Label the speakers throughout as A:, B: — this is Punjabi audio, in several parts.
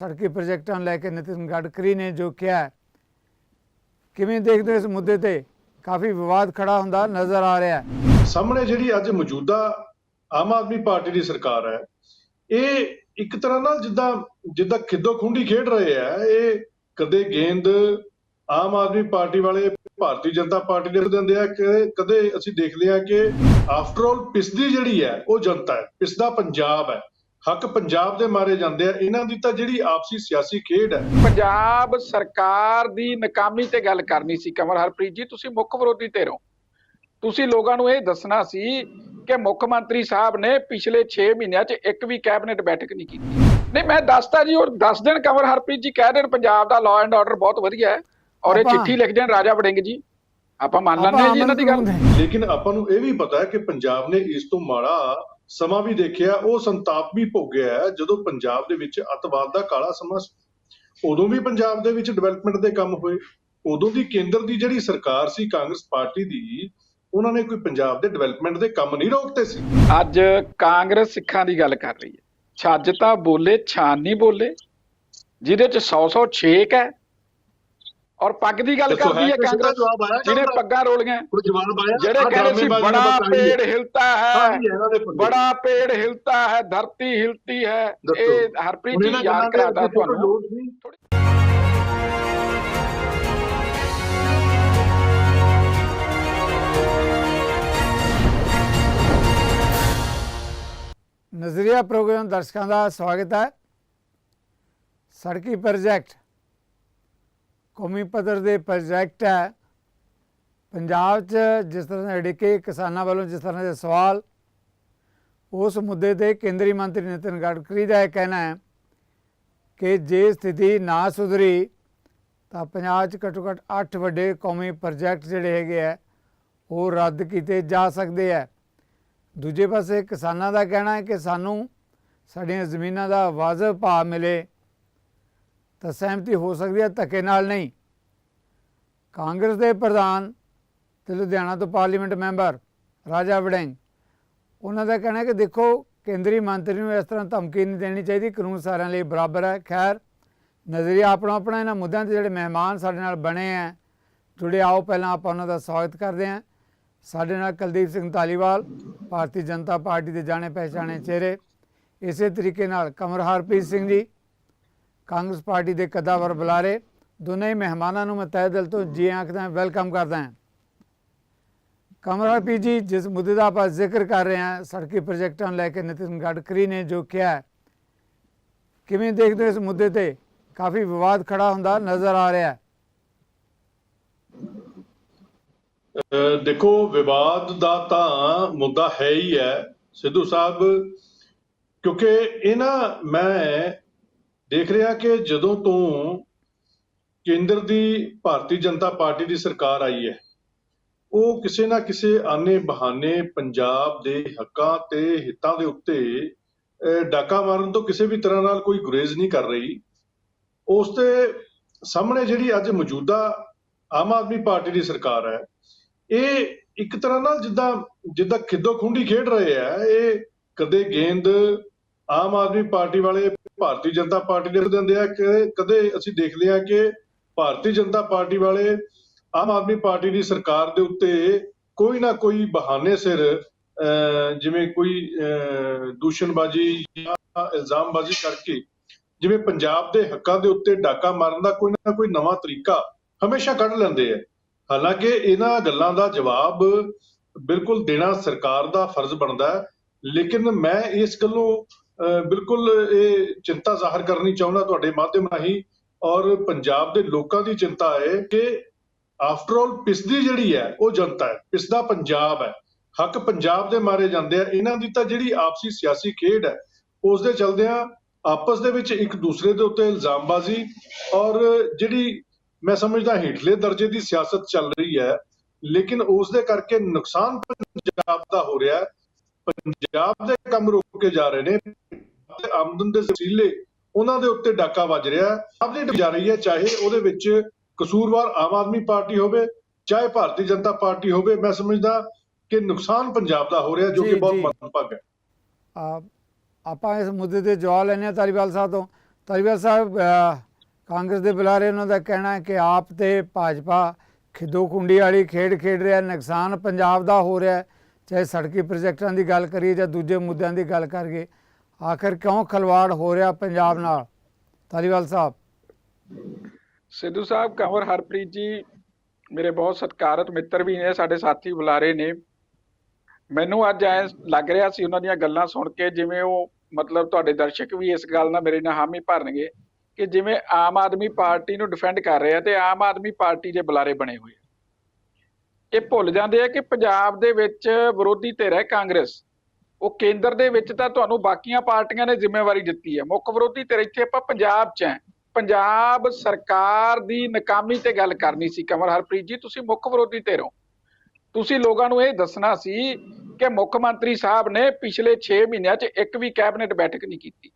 A: ਸੜਕੀ ਪ੍ਰੋਜੈਕਟਾਂ ਲੈ ਕੇ ਨਿਤਿਨ ਗਡਕਰੀ ਨੇ ਜੋ ਕਿਹਾ ਕਿਵੇਂ ਦੇਖਦੇ ਇਸ ਮੁੱਦੇ ਤੇ? ਕਾਫੀ ਵਿਵਾਦ ਖੜਾ ਹੁੰਦਾ, ਨਜ਼ਰ ਆ ਰਿਹਾ ਹੈ।
B: ਸਾਹਮਣੇ ਜਿਹੜੀ ਅੱਜ ਮੌਜੂਦਾ ਆਮ ਆਦਮੀ ਪਾਰਟੀ ਦੀ ਸਰਕਾਰ ਹੈ, ਇਹ ਇੱਕ ਤਰ੍ਹਾਂ ਨਾਲ ਜਿੱਦਾਂ ਜਿੱਦਾਂ ਖਿੱਦੋ ਖੁੰਡੀ ਖੇਡ ਰਹੇ ਆ ਇਹ ਕਦੇ ਗੇਂਦ ਆਮ ਆਦਮੀ ਪਾਰਟੀ ਵਾਲੇ ਭਾਰਤੀ ਜਨਤਾ ਪਾਰਟੀ ਦੇ ਦਿੰਦੇ ਆ, ਕਿ ਕਦੇ ਅਸੀਂ ਦੇਖਦੇ ਆ ਕਿ ਆਫਟਰ ਆਲ ਪਿਸਦੀ ਜਿਹੜੀ ਹੈ, ਉਹ ਜਨਤਾ ਹੈ, ਪਿਸਦਾ ਪੰਜਾਬ ਹੈ। ਹੱਕ ਪੰਜਾਬ ਦੇ ਮਾਰੇ ਜਾਂਦੇ ਆ ਇਹਨਾਂ ਦੀ ਤਾਂ ਜਿਹੜੀ ਆਪਸੀ ਸਿਆਸੀ ਖੇਡ ਹੈ।
C: ਪੰਜਾਬ ਸਰਕਾਰ ਦੀ ਨਾਕਾਮੀ ਤੇ ਗੱਲ ਕਰਨੀ ਸੀ ਕਮਰ ਹਰਪ੍ਰੀਤ ਜੀ ਤੁਸੀਂ ਮੁੱਖ ਵਿਰੋਧੀ ਧਿਰ ਹੋ। ਤੁਸੀਂ ਲੋਕਾਂ ਨੂੰ ਇਹ ਦੱਸਣਾ ਸੀ ਕਿ ਮੁੱਖ ਮੰਤਰੀ ਸਾਹਿਬ ਨੇ ਪਿਛਲੇ 6 ਮਹੀਨਿਆਂ 'ਚ ਇੱਕ ਵੀ ਕੈਬਨਿਟ ਬੈਠਕ ਨਹੀਂ ਕੀਤੀ। ਨਹੀਂ ਮੈਂ ਦੱਸਤਾ ਜੀ ਉਹ ਦੱਸ ਦੇਣ ਕਮਰ ਹਰਪ੍ਰੀਤ ਜੀ ਕਹਿ ਦੇਣ ਪੰਜਾਬ ਦਾ ਲਾਅ ਐਂਡ ਆਰਡਰ ਬਹੁਤ ਵਧੀਆ ਹੈ। ਔਰ ਇਹ ਚਿੱਠੀ ਲਿਖ ਦੇਣ ਰਾਜਾ ਵੜਿੰਗ ਜੀ। ਆਪਾਂ ਮੰਨ ਲੈਂਦੇ ਹਾਂ ਜੀ ਇਹਨਾਂ ਦੀ ਗੱਲ।
B: ਲੇਕਿਨ ਆਪਾਂ ਨੂੰ ਇਹ ਵੀ ਪਤਾ ਹੈ ਕਿ ਪੰਜਾਬ ਨੇ ਇਸ ਤੋਂ ਮਾੜਾ ਸਮਾਂ ਵੀ ਦੇਖਿਆ, ਉਹ ਸੰਤਾਪ ਵੀ ਭੋਗਿਆ ਹੈ, ਜਦੋਂ ਪੰਜਾਬ ਦੇ ਵਿੱਚ ਅਤਵਾਦ ਦਾ ਕਾਲਾ ਸਮਾਂ ਉਦੋਂ ਵੀ ਪੰਜਾਬ ਦੇ ਵਿੱਚ ਡਿਵੈਲਪਮੈਂਟ ਦੇ ਕੰਮ ਹੋਏ। ਉਦੋਂ ਦੀ ਕੇਂਦਰ ਦੀ ਜਿਹੜੀ ਸਰਕਾਰ ਸੀ, ਕਾਂਗਰਸ ਪਾਰਟੀ ਦੀ, ਉਹਨਾਂ ਨੇ ਕੋਈ ਪੰਜਾਬ ਦੇ ਡਿਵੈਲਪਮੈਂਟ ਦੇ ਕੰਮ ਨਹੀਂ ਰੋਕਤੇ ਸੀ।
C: ਅੱਜ ਕਾਂਗਰਸ ਸਿੱਖਾਂ ਦੀ ਗੱਲ ਕਰ ਰਹੀ ਹੈ। ਛੱਜ ਤਾਂ ਬੋਲੇ, ਛਾਨ ਨਹੀਂ ਬੋਲੇ। ਜਿਹਦੇ 'ਚ 100 100 ਛੇਕ ਹੈ ਔਰ ਪੱਗ ਦੀ ਗੱਲ ਕਰਦੀ ਹੈ ਕਾਂਗਰਸ ਜਿਹਨੇ ਪੱਗਾਂ ਰੋਲੀਆਂ
B: ਕੋਈ ਜਵਾਬ ਆਇਆ
C: ਜਿਹੜੇ ਕਹਿੰਦੇ ਸੀ ਬੜਾ। ਪੇੜ ਹਿਲਤਾ ਹੈ। ਬੜਾ ਪੇੜ ਹਿਲਤਾ ਹੈ ਧਰਤੀ ਹਿਲਤੀ ਹੈ। ਇਹ ਹਰਪ੍ਰੀਤ ਜੀ ਯਾਦ ਕਰਾਦਾ ਤੁਹਾਨੂੰ।
A: ਨਜ਼ਰੀਆ ਪ੍ਰੋਗਰਾਮ ਦਰਸ਼ਕਾਂ ਦਾ ਸਵਾਗਤ ਹੈ ਸੜਕੀ ਪ੍ਰੋਜੈਕਟ ਕੌਮੀ ਪੱਧਰ ਦੇ ਪ੍ਰੋਜੈਕਟ ਹੈ। ਪੰਜਾਬ 'ਚ ਜਿਸ ਤਰ੍ਹਾਂ ਦੇ ਅੜਿੱਕੇ ਕਿਸਾਨਾਂ ਵੱਲੋਂ ਜਿਸ ਤਰ੍ਹਾਂ ਦੇ ਸਵਾਲ, ਉਸ ਮੁੱਦੇ ਤੇ ਕੇਂਦਰੀ ਮੰਤਰੀ ਨਿਤਿਨ ਗਡਕਰੀ ਦਾ ਇਹ ਕਹਿਣਾ ਹੈ ਕਿ ਜੇ ਸਥਿਤੀ ਨਾ ਸੁਧਰੀ, ਤਾਂ ਪੰਜਾਬ 'ਚ ਘੱਟੋ ਘੱਟ 8 ਵੱਡੇ ਕੌਮੀ ਪ੍ਰੋਜੈਕਟ ਜਿਹੜੇ ਹੈਗੇ ਆ, ਉਹ ਰੱਦ ਕੀਤੇ ਜਾ ਸਕਦੇ ਆ। ਦੂਜੇ ਪਾਸੇ ਕਿਸਾਨਾਂ ਦਾ ਕਹਿਣਾ ਹੈ ਕਿ ਸਾਨੂੰ ਸਾਡੀਆਂ ਜ਼ਮੀਨਾਂ ਦਾ ਵਾਜਬ ਭਾਅ ਮਿਲੇ। ਤਾਂ ਸਹਿਮਤੀ ਹੋ ਸਕਦੀ ਹੈ, ਧੱਕੇ ਨਾਲ ਨਹੀਂ। ਕਾਂਗਰਸ ਦੇ ਪ੍ਰਧਾਨ ਤੇ ਲੁਧਿਆਣਾ ਤੋਂ ਪਾਰਲੀਮੈਂਟ ਮੈਂਬਰ ਰਾਜਾ ਵੜਿੰਗ, ਉਹਨਾਂ ਦਾ ਕਹਿਣਾ ਹੈ ਕਿ ਦੇਖੋ, ਕੇਂਦਰੀ ਮੰਤਰੀ ਨੂੰ ਇਸ ਤਰ੍ਹਾਂ ਧਮਕੀ ਨਹੀਂ ਦੇਣੀ ਚਾਹੀਦੀ, ਕਾਨੂੰਨ ਸਾਰਿਆਂ ਲਈ ਬਰਾਬਰ ਹੈ। ਖੈਰ, ਨਜ਼ਰੀਆ ਆਪਣਾ ਆਪਣਾ ਇਹਨਾਂ ਮੁੱਦਿਆਂ ਤੇ ਜਿਹੜੇ ਮਹਿਮਾਨ ਸਾਡੇ ਨਾਲ ਬਣੇ ਆ ਜੁੜੇ ਆਓ, ਪਹਿਲਾਂ ਆਪਾਂ ਉਹਨਾਂ ਦਾ ਸਵਾਗਤ ਕਰਦੇ ਹਾਂ। ਸਾਡੇ ਨਾਲ ਕੁਲਦੀਪ ਸਿੰਘ ਧਾਲੀਵਾਲ, ਭਾਰਤੀ ਜਨਤਾ ਪਾਰਟੀ ਦੇ ਜਾਣੇ ਪਹਿਚਾਣੇ ਚਿਹਰੇ। ਇਸੇ ਤਰੀਕੇ ਨਾਲ ਕਮਰ ਹਰਪ੍ਰੀਤ ਸਿੰਘ ਜੀ ਕਾਂਗਰਸ ਪਾਰਟੀ ਦੇ ਕਦਾਵਰ ਬੁਲਾਰੇ, ਦੋਨੇ ਮਹਿਮਾਨਾਂ ਨੂੰ ਮੈਂ ਤਹਿ ਦਿਲ ਤੋਂ ਜੀ ਆਖਦਾ ਵੈਲਕਮ ਕਰਦਾ ਹਾਂ। ਕਮਰ ਹਰਪ੍ਰੀਤ ਜਿਸ ਮੁੱਦੇ ਦਾ ਆਪਾਂ ਜ਼ਿਕਰ ਕਰ ਰਹੇ ਹਾਂ, ਸੜਕੀ ਪ੍ਰੋਜੈਕਟਾਂ ਲੈ ਕੇ ਨਿਤਿਨ ਗਡਕਰੀ ਨੇ ਜੋ ਕਿਹਾ ਕਿਵੇਂ ਦੇਖਦੇ ਹੋ ਇਸ ਮੁੱਦੇ ਤੇ? ਕਾਫੀ ਵਿਵਾਦ ਖੜਾ ਹੁੰਦਾ ਨਜ਼ਰ ਆ ਰਿਹਾ ਹੈ।
B: ਦੇਖੋ, ਵਿਵਾਦ ਦਾ ਤਾਂ ਮੁੱਦਾ ਹੈ ਹੀ ਹੈ, ਸਿੱਧੂ ਸਾਹਿਬ, ਕਿਉਂਕਿ ਇਹਨਾਂ ਮੈਂ ਦੇਖ ਰਿਹਾ ਕਿ ਜਦੋਂ ਤੋਂ ਕੇਂਦਰ ਦੀ ਭਾਰਤੀ ਜਨਤਾ ਪਾਰਟੀ ਦੀ ਸਰਕਾਰ ਆਈ ਹੈ, ਉਹ ਕਿਸੇ ਨਾ ਕਿਸੇ ਆਨੇ ਬਹਾਨੇ ਪੰਜਾਬ ਦੇ ਹੱਕਾਂ ਤੇ ਹਿੱਤਾਂ ਦੇ ਉੱਤੇ ਡਾਕਾ ਮਾਰਨ ਤੋਂ ਕਿਸੇ ਵੀ ਤਰ੍ਹਾਂ ਨਾਲ ਕੋਈ ਗੁਰੇਜ਼ ਨਹੀਂ ਕਰ ਰਹੀ। ਉਸ ਤੇ ਸਾਹਮਣੇ ਜਿਹੜੀ ਅੱਜ ਮੌਜੂਦਾ ਆਮ ਆਦਮੀ ਪਾਰਟੀ ਦੀ ਸਰਕਾਰ ਹੈ, ਇਹ ਇੱਕ ਤਰ੍ਹਾਂ ਨਾਲ ਜਿੱਦਾਂ ਜਿੱਦਾਂ ਖਿੱਦੋ ਖੁੰਡੀ ਖੇਡ ਰਹੇ ਆ ਇਹ ਕਦੇ ਗੇਂਦ ਆਮ ਆਦਮੀ ਪਾਰਟੀ ਵਾਲੇ ਭਾਰਤੀ ਜਨਤਾ ਪਾਰਟੀ ਦੇ ਦਿੰਦੇ ਆ ਕਿ ਕਦੇ ਅਸੀਂ ਦੇਖਦੇ ਆ ਕਿ ਭਾਰਤੀ ਜਨਤਾ ਪਾਰਟੀ ਵਾਲੇ ਆਮ ਆਦਮੀ ਪਾਰਟੀ ਦੀ ਸਰਕਾਰ ਦੇ ਉੱਤੇ ਕੋਈ ਨਾ ਕੋਈ ਬਹਾਨੇ ਸਿਰ ਜਿਵੇਂ ਕੋਈ ਦੂਸ਼ਣਬਾਜ਼ੀ ਜਾਂ ਇਲਜ਼ਾਮਬਾਜ਼ੀ ਕਰਕੇ ਜਿਵੇਂ ਪੰਜਾਬ ਦੇ ਹੱਕਾਂ ਦੇ ਉੱਤੇ ਡਾਕਾ ਮਾਰਨ ਦਾ ਕੋਈ ਨਾ ਕੋਈ ਨਵਾਂ ਤਰੀਕਾ ਹਮੇਸ਼ਾ ਕੱਢ ਲੈਂਦੇ ਆ। ਹਾਲਾਂਕਿ ਇਹਨਾਂ ਗੱਲਾਂ ਦਾ ਜਵਾਬ ਬਿਲਕੁਲ ਦੇਣਾ ਸਰਕਾਰ ਦਾ ਫਰਜ਼ ਬਣਦਾ ਹੈ, ਲੇਕਿਨ ਮੈਂ ਇਸ ਗੱਲੋਂ ਬਿਲਕੁਲ ਇਹ ਚਿੰਤਾ ਜ਼ਾਹਰ ਕਰਨੀ ਚਾਹੁੰਦਾ ਤੁਹਾਡੇ ਮਾਧਿਅਮ ਰਾਹੀਂ ਔਰ ਪੰਜਾਬ ਦੇ ਲੋਕਾਂ ਦੀ ਚਿੰਤਾ ਹੈ ਕਿ ਆਫਟਰ ਆਲ ਪਿਸਦੀ ਜਿਹੜੀ ਹੈ ਉਹ ਜਨਤਾ ਹੈ ਪਿਸਦਾ ਪੰਜਾਬ ਹੈ। ਹੱਕ ਪੰਜਾਬ ਦੇ ਮਾਰੇ ਜਾਂਦੇ ਆ, ਇਹਨਾਂ ਦੀ ਤਾਂ ਜਿਹੜੀ ਆਪਸੀ ਸਿਆਸੀ ਖੇਡ ਹੈ ਉਸ ਦੇ ਚਲਦਿਆਂ ਆਪਸ ਦੇ ਵਿੱਚ ਇੱਕ ਦੂਸਰੇ ਦੇ ਉੱਤੇ ਇਲਜ਼ਾਮਬਾਜ਼ੀ ਔਰ ਜਿਹੜੀ ਮੈਂ ਸਮਝਦਾ ਹੇਠਲੇ ਦਰਜੇ ਦੀ ਸਿਆਸਤ ਚੱਲ ਰਹੀ ਹੈ, ਲੇਕਿਨ ਉਸ ਦੇ ਕਰਕੇ ਨੁਕਸਾਨ ਪੰਜਾਬ ਦਾ ਹੋ ਰਿਹਾ ਹੈ। ਪੰਜਾਬ ਦੇ ਕੰਮ ਰੋਕੇ ਜਾ ਰਹੇ ਨੇ ਤੇ ਆਮਦਨ ਦੇ ਵਸੀਲੇ ਉਹਨਾਂ ਦੇ ਉੱਤੇ ਡਾਕਾ ਵੱਜ ਰਿਹਾ ਦੀ ਜਾ ਰਹੀ ਹੈ ਚਾਹੇ ਉਹਦੇ ਵਿੱਚ ਕਸੂਰਵਾਰ ਆਮ ਆਦਮੀ ਪਾਰਟੀ ਹੋਵੇ ਚਾਹੇ ਭਾਰਤੀ ਜਨਤਾ ਪਾਰਟੀ ਹੋਵੇ ਮੈਂ ਸਮਝਦਾ ਕਿ ਨੁਕਸਾਨ ਪੰਜਾਬ ਦਾ ਹੋ ਰਿਹਾ ਜੋ ਕਿ ਬਹੁਤ। ਮੰਦਭਾਗਾ ਹੈ।
A: ਆ- ਆਪਾਂ ਇਸ ਮੁੱਦੇ ਤੇ ਜਵਾਬ ਲੈਣੇ ਆ ਸਾਹਿਬ ਤੋਂ। ਧਾਲੀਵਾਲ ਸਾਹਿਬ ਕਾਂਗਰਸ ਦੇ ਬੁਲਾਰੇ ਉਹਨਾਂ ਦਾ ਕਹਿਣਾ ਹੈ ਕਿ ਆਪ ਤੇ ਭਾਜਪਾ ਖਿੱਦੋ ਖੁੰਡੀ ਵਾਲੀ ਖੇਡ ਖੇਡ ਰਿਹਾ ਨੁਕਸਾਨ ਪੰਜਾਬ ਦਾ ਹੋ ਰਿਹਾ ਚਾਹੇ ਸੜਕੀ ਪ੍ਰੋਜੈਕਟਾਂ ਦੀ ਗੱਲ ਕਰੀਏ ਜਾਂ ਦੂਜੇ ਮੁੱਦਿਆਂ ਦੀ ਗੱਲ ਕਰੀਏ, ਆਖਰ ਕਿਉਂ ਖਲਵਾੜ ਹੋ ਰਿਹਾ ਪੰਜਾਬ ਨਾਲ? ਧਾਲੀਵਾਲ ਸਾਹਿਬ।
C: ਸਿੱਧੂ ਸਾਹਿਬ ਕੰਵਰ ਹਰਪ੍ਰੀਤ ਜੀ, ਮੇਰੇ ਬਹੁਤ ਸਤਿਕਾਰਤ ਮਿੱਤਰ ਵੀ ਨੇ, ਸਾਡੇ ਸਾਥੀ ਬੁਲਾਰੇ ਨੇ। ਮੈਨੂੰ ਅੱਜ ਐ ਲੱਗ ਰਿਹਾ ਸੀ ਉਹਨਾਂ ਦੀਆਂ ਗੱਲਾਂ ਸੁਣ ਕੇ, ਜਿਵੇਂ ਉਹ ਮਤਲਬ ਤੁਹਾਡੇ ਦਰਸ਼ਕ ਵੀ ਇਸ ਗੱਲ ਨਾਲ ਮੇਰੇ ਨਾਲ ਹਾਮੀ ਭਰਨਗੇ ਕਿ ਜਿਵੇਂ ਆਮ ਆਦਮੀ ਪਾਰਟੀ ਨੂੰ ਡਿਫੈਂਡ ਕਰ ਰਿਹਾ ਤੇ ਆਮ ਆਦਮੀ ਪਾਰਟੀ ਦੇ ਬੁਲਾਰੇ ਬਣੇ ਹੋਏ ਇਹ ਭੁੱਲ ਜਾਂਦੇ ਆ ਕਿ ਪੰਜਾਬ ਦੇ ਵਿੱਚ ਵਿਰੋਧੀ ਧਿਰ ਹੈ ਕਾਂਗਰਸ। ਉਹ ਕੇਂਦਰ ਦੇ ਵਿੱਚ ਤਾਂ ਤੁਹਾਨੂੰ ਬਾਕੀਆਂ ਪਾਰਟੀਆਂ ਨੇ ਜ਼ਿੰਮੇਵਾਰੀ ਦਿੱਤੀ ਹੈ। ਮੁੱਖ ਵਿਰੋਧੀ ਧਿਰ ਇੱਥੇ ਆਪਾਂ ਪੰਜਾਬ 'ਚ ਹੈ। ਪੰਜਾਬ ਸਰਕਾਰ ਦੀ ਨਕਾਮੀ ਤੇ ਗੱਲ ਕਰਨੀ ਸੀ। ਕਮਲ ਹਰਪ੍ਰੀਤ ਜੀ, ਤੁਸੀਂ ਮੁੱਖ ਵਿਰੋਧੀ ਧਿਰ ਹੋ। ਤੁਸੀਂ ਲੋਕਾਂ ਨੂੰ ਇਹ ਦੱਸਣਾ ਸੀ ਕਿ ਮੁੱਖ ਮੰਤਰੀ ਸਾਹਿਬ ਨੇ ਪਿਛਲੇ 6 ਮਹੀਨਿਆਂ 'ਚ ਇੱਕ ਵੀ ਕੈਬਨਿਟ ਬੈਠਕ ਨਹੀਂ ਕੀਤੀ।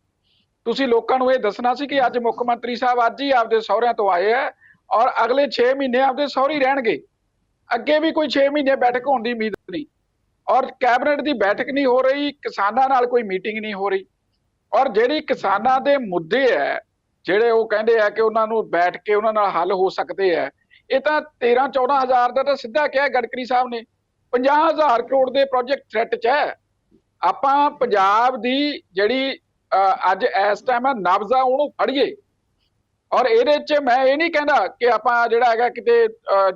C: ਤੁਸੀਂ ਲੋਕਾਂ ਨੂੰ ਇਹ ਦੱਸਣਾ ਸੀ ਕਿ ਅੱਜ ਮੁੱਖ ਮੰਤਰੀ ਸਾਹਿਬ ਅੱਜ ਹੀ ਆਪਦੇ ਸਹੁਰਿਆਂ ਤੋਂ ਆਏ ਆ ਔਰ ਅਗਲੇ 6 ਮਹੀਨੇ ਆਪਦੇ ਸਹੁਰੇ ਰਹਿਣਗੇ। ਅੱਗੇ ਵੀ ਕੋਈ 6 ਮਹੀਨੇ ਬੈਠਕ ਹੋਣ ਦੀ ਉਮੀਦ ਨਹੀਂ। ਔਰ ਕੈਬਨਿਟ ਦੀ ਬੈਠਕ ਨਹੀਂ ਹੋ ਰਹੀ ਕਿਸਾਨਾਂ ਨਾਲ ਕੋਈ ਮੀਟਿੰਗ ਨਹੀਂ ਹੋ ਰਹੀ। ਔਰ ਜਿਹੜੀ ਕਿਸਾਨਾਂ ਦੇ ਮੁੱਦੇ ਹੈ ਜਿਹੜੇ ਉਹ ਕਹਿੰਦੇ ਆ ਕਿ ਉਹਨਾਂ ਨੂੰ ਬੈਠ ਕੇ ਉਹਨਾਂ ਨਾਲ ਹੱਲ ਹੋ ਸਕਦੇ ਆ ਇਹ ਤਾਂ 13 14 ਹਜ਼ਾਰ ਦਾ ਤਾਂ ਸਿੱਧਾ ਕਿਹਾ ਗਡਕਰੀ ਸਾਹਿਬ ਨੇ। 50 ਹਜ਼ਾਰ ਕਰੋੜ ਦੇ ਪ੍ਰੋਜੈਕਟ ਥ੍ਰੈਟ 'ਚ ਹੈ। ਆਪਾਂ ਪੰਜਾਬ ਦੀ ਜਿਹੜੀ ਅਹ, ਅੱਜ ਇਸ ਟਾਈਮ ਹੈ ਨਬਜ਼ਾ ਉਹਨੂੰ ਫੜੀਏ। ਔਰ ਇਹਦੇ 'ਚ ਮੈਂ ਇਹ ਨਹੀਂ ਕਹਿੰਦਾ ਕਿ ਆਪਾਂ ਜਿਹੜਾ ਹੈਗਾ ਕਿਤੇ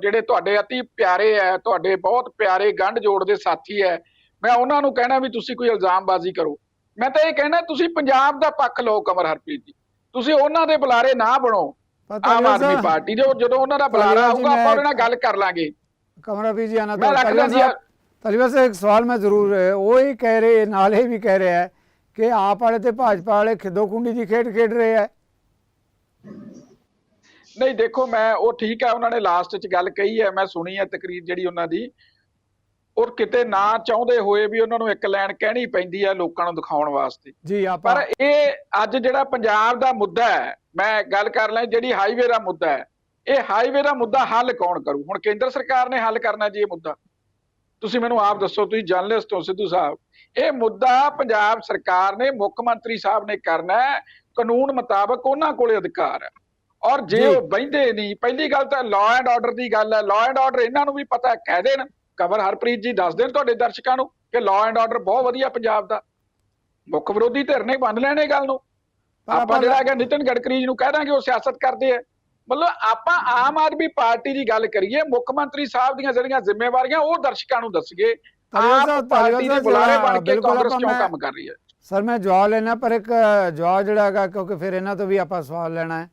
C: ਜਿਹੜੇ ਤੁਹਾਡੇ ਅਤੀ ਪਿਆਰੇ ਹੈ ਤੁਹਾਡੇ ਬਹੁਤ ਪਿਆਰੇ ਗੰਢ ਜੋੜ ਦੇ ਸਾਥੀ ਹੈ ਮੈਂ ਉਹਨਾਂ ਨੂੰ ਕਹਿਣਾ ਵੀ ਤੁਸੀਂ ਕੋਈ ਇਲਜ਼ਾਮਬਾਜ਼ੀ ਕਰੋ। ਮੈਂ ਤਾਂ ਇਹ ਕਹਿਣਾ ਤੁਸੀਂ ਪੰਜਾਬ ਦਾ ਪੱਖ ਲਓ ਕਮਰ ਹਰਪ੍ਰੀਤ ਜੀ। ਤੁਸੀਂ ਉਹਨਾਂ ਦੇ ਬੁਲਾਰੇ ਨਾ ਬਣੋ। ਆਮ ਆਦਮੀ ਪਾਰਟੀ ਦੇ ਜਦੋਂ ਉਹਨਾਂ ਦਾ ਬੁਲਾਰਾ ਆਊਗਾ ਆਪਾਂ ਉਹਦੇ ਨਾਲ ਗੱਲ ਕਰ ਲਾਂਗੇ।
A: ਕਮਰਾ ਵੀ ਜੀ
C: ਰੱਖਦਾ
A: ਧਾਲੀਵਾਲ
C: ਜੀ
A: ਸਾਹਿਬ ਇੱਕ ਸਵਾਲ ਮੈਂ ਜ਼ਰੂਰ ਉਹ ਹੀ ਕਹਿ ਰਹੇ ਨਾਲ ਵੀ ਕਹਿ ਰਿਹਾ ਕਿ ਆਪ ਵਾਲੇ ਤੇ ਭਾਜਪਾ ਵਾਲੇ ਖਿੱਦੋ ਖੁੰਡੀ ਦੀ ਖੇਡ ਖੇਡ ਰਹੇ ਹੈ।
C: ਨਹੀਂ ਦੇਖੋ ਮੈਂ ਉਹ ਠੀਕ ਹੈ ਉਹਨਾਂ ਨੇ ਲਾਸਟ 'ਚ ਗੱਲ ਕਹੀ ਹੈ ਮੈਂ ਸੁਣੀ ਹੈ ਤਕਰੀਰ ਜਿਹੜੀ ਉਹਨਾਂ ਦੀ। ਔਰ ਕਿਤੇ ਨਾ ਚਾਹੁੰਦੇ ਹੋਏ ਵੀ ਉਹਨਾਂ ਨੂੰ ਇੱਕ ਲਾਈਨ ਕਹਿਣੀ ਪੈਂਦੀ ਹੈ ਲੋਕਾਂ ਨੂੰ ਦਿਖਾਉਣ ਵਾਸਤੇ।
A: ਜੀ ਆਪਾਂ
C: ਪਰ ਇਹ ਅੱਜ ਜਿਹੜਾ ਪੰਜਾਬ ਦਾ ਮੁੱਦਾ ਹੈ ਮੈਂ ਗੱਲ ਕਰ ਲਾਂ ਜਿਹੜੀ ਹਾਈਵੇ ਦਾ ਮੁੱਦਾ ਹੈ ਇਹ ਹਾਈਵੇ ਦਾ ਮੁੱਦਾ ਹੱਲ ਕੌਣ ਕਰੂ? ਹੁਣ ਕੇਂਦਰ ਸਰਕਾਰ ਨੇ ਹੱਲ ਕਰਨਾ ਜੀ ਇਹ ਮੁੱਦਾ। ਤੁਸੀਂ ਮੈਨੂੰ ਆਪ ਦੱਸੋ ਤੁਸੀਂ ਜਰਨਲਿਸਟ ਹੋ ਸਿੱਧੂ ਸਾਹਿਬ। ਇਹ ਮੁੱਦਾ ਪੰਜਾਬ ਸਰਕਾਰ ਨੇ ਮੁੱਖ ਮੰਤਰੀ ਸਾਹਿਬ ਨੇ ਕਰਨਾ ਹੈ। ਕਾਨੂੰਨ ਮੁਤਾਬਕ ਉਹਨਾਂ ਕੋਲੇ ਅਧਿਕਾਰ ਹੈ। ਔਰ ਜੇ। ਉਹ ਬੈਂਦੇ ਨਹੀਂ ਪਹਿਲੀ ਗੱਲ ਤਾਂ ਲਾਅ ਐਂਡ ਆਰਡਰ ਦੀ ਗੱਲ ਹੈ। ਲਾਅ ਐਂਡ ਆਰਡਰ ਇਹਨਾਂ ਨੂੰ ਵੀ ਪਤਾ ਹੈ ਕਹਿ ਦੇਣ। ਕਵਰ ਹਰਪ੍ਰੀਤ ਜੀ ਦੱਸ ਦੇਣ ਤੁਹਾਡੇ ਦਰਸ਼ਕਾਂ ਨੂੰ ਕਿ ਲਾਅ ਐਂਡ ਆਰਡਰ ਬਹੁਤ ਵਧੀਆ ਪੰਜਾਬ ਦਾ। ਮੁੱਖ ਵਿਰੋਧੀ ਧਿਰ ਨੇ ਮੰਨ ਲੈਣੇ ਗੱਲ ਨੂੰ। ਆਪਾਂ ਜਿਹੜਾ ਹੈਗਾ ਨਿਤਨ ਗਡਕਰੀ ਜੀ ਨੂੰ ਕਹਿ ਦਾਂਗੇ ਉਹ ਸਿਆਸਤ ਕਰਦੇ ਆ ਮਤਲਬ ਆਪਾਂ ਆਮ ਆਦਮੀ ਪਾਰਟੀ ਦੀ ਗੱਲ ਕਰੀਏ ਮੁੱਖ ਮੰਤਰੀ ਸਾਹਿਬ ਦੀਆਂ ਜਿਹੜੀਆਂ ਜ਼ਿੰਮੇਵਾਰੀਆਂ ਉਹ ਦਰਸ਼ਕਾਂ ਨੂੰ ਆਪ
A: ਸਾਹਿਬ,
C: ਪਾਰਟੀ ਦੇ ਬੁਲਾਰੇ ਬਣ ਕੇ ਕਾਂਗਰਸ ਕਿਉਂ ਕੰਮ ਕਰ ਰਹੀ ਹੈ?
A: ਸਰ ਮੈਂ ਜਵਾਬ ਲੈਣਾ ਪਰ ਇੱਕ ਜਵਾਬ ਜਿਹੜਾ ਹੈਗਾ ਕਿਉਂਕਿ ਫਿਰ ਇਹਨਾਂ ਤੋਂ ਵੀ ਆਪਾਂ ਸਵਾਲ ਲੈਣਾ ਹੈ।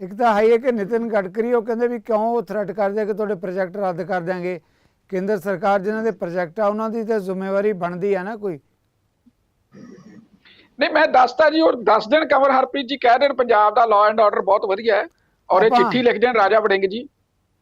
A: ਇੱਕ ਤਾਂ ਹੈ ਕਿ ਨਿਤਿਨ ਗਡਕਰੀ ਉਹ ਕਹਿੰਦੇ ਵੀ ਕਿਉਂ ਉਹ ਥ੍ਰੈਟ ਕਰਦੇ ਕਿ ਤੁਹਾਡੇ ਪ੍ਰੋਜੈਕਟ ਰੱਦ ਕਰ ਦਿਆਂਗੇ? ਕੇਂਦਰ ਸਰਕਾਰ ਜਿਨ੍ਹਾਂ ਦੇ ਪ੍ਰੋਜੈਕਟ ਆ ਉਹਨਾਂ ਦੀ ਤੇ ਜ਼ਿੰਮੇਵਾਰੀ ਬਣਦੀ ਆ ਨਾ ਕੋਈ?
C: ਨਹੀਂ ਮੈਂ ਦੱਸਤਾ ਜੀ ਉਹ ਦੱਸ ਦੇਣ ਕਮਰ ਹਰਪ੍ਰੀਤ ਜੀ ਕਹਿ ਦੇਣ ਪੰਜਾਬ ਦਾ ਲਾਅ ਐਂਡ ਆਰਡਰ ਬਹੁਤ ਵਧੀਆ ਹੈ। ਔਰ ਇਹ ਚਿੱਠੀ ਲਿਖ ਦੇਣ ਰਾਜਾ ਵੜਿੰਗ ਜੀ।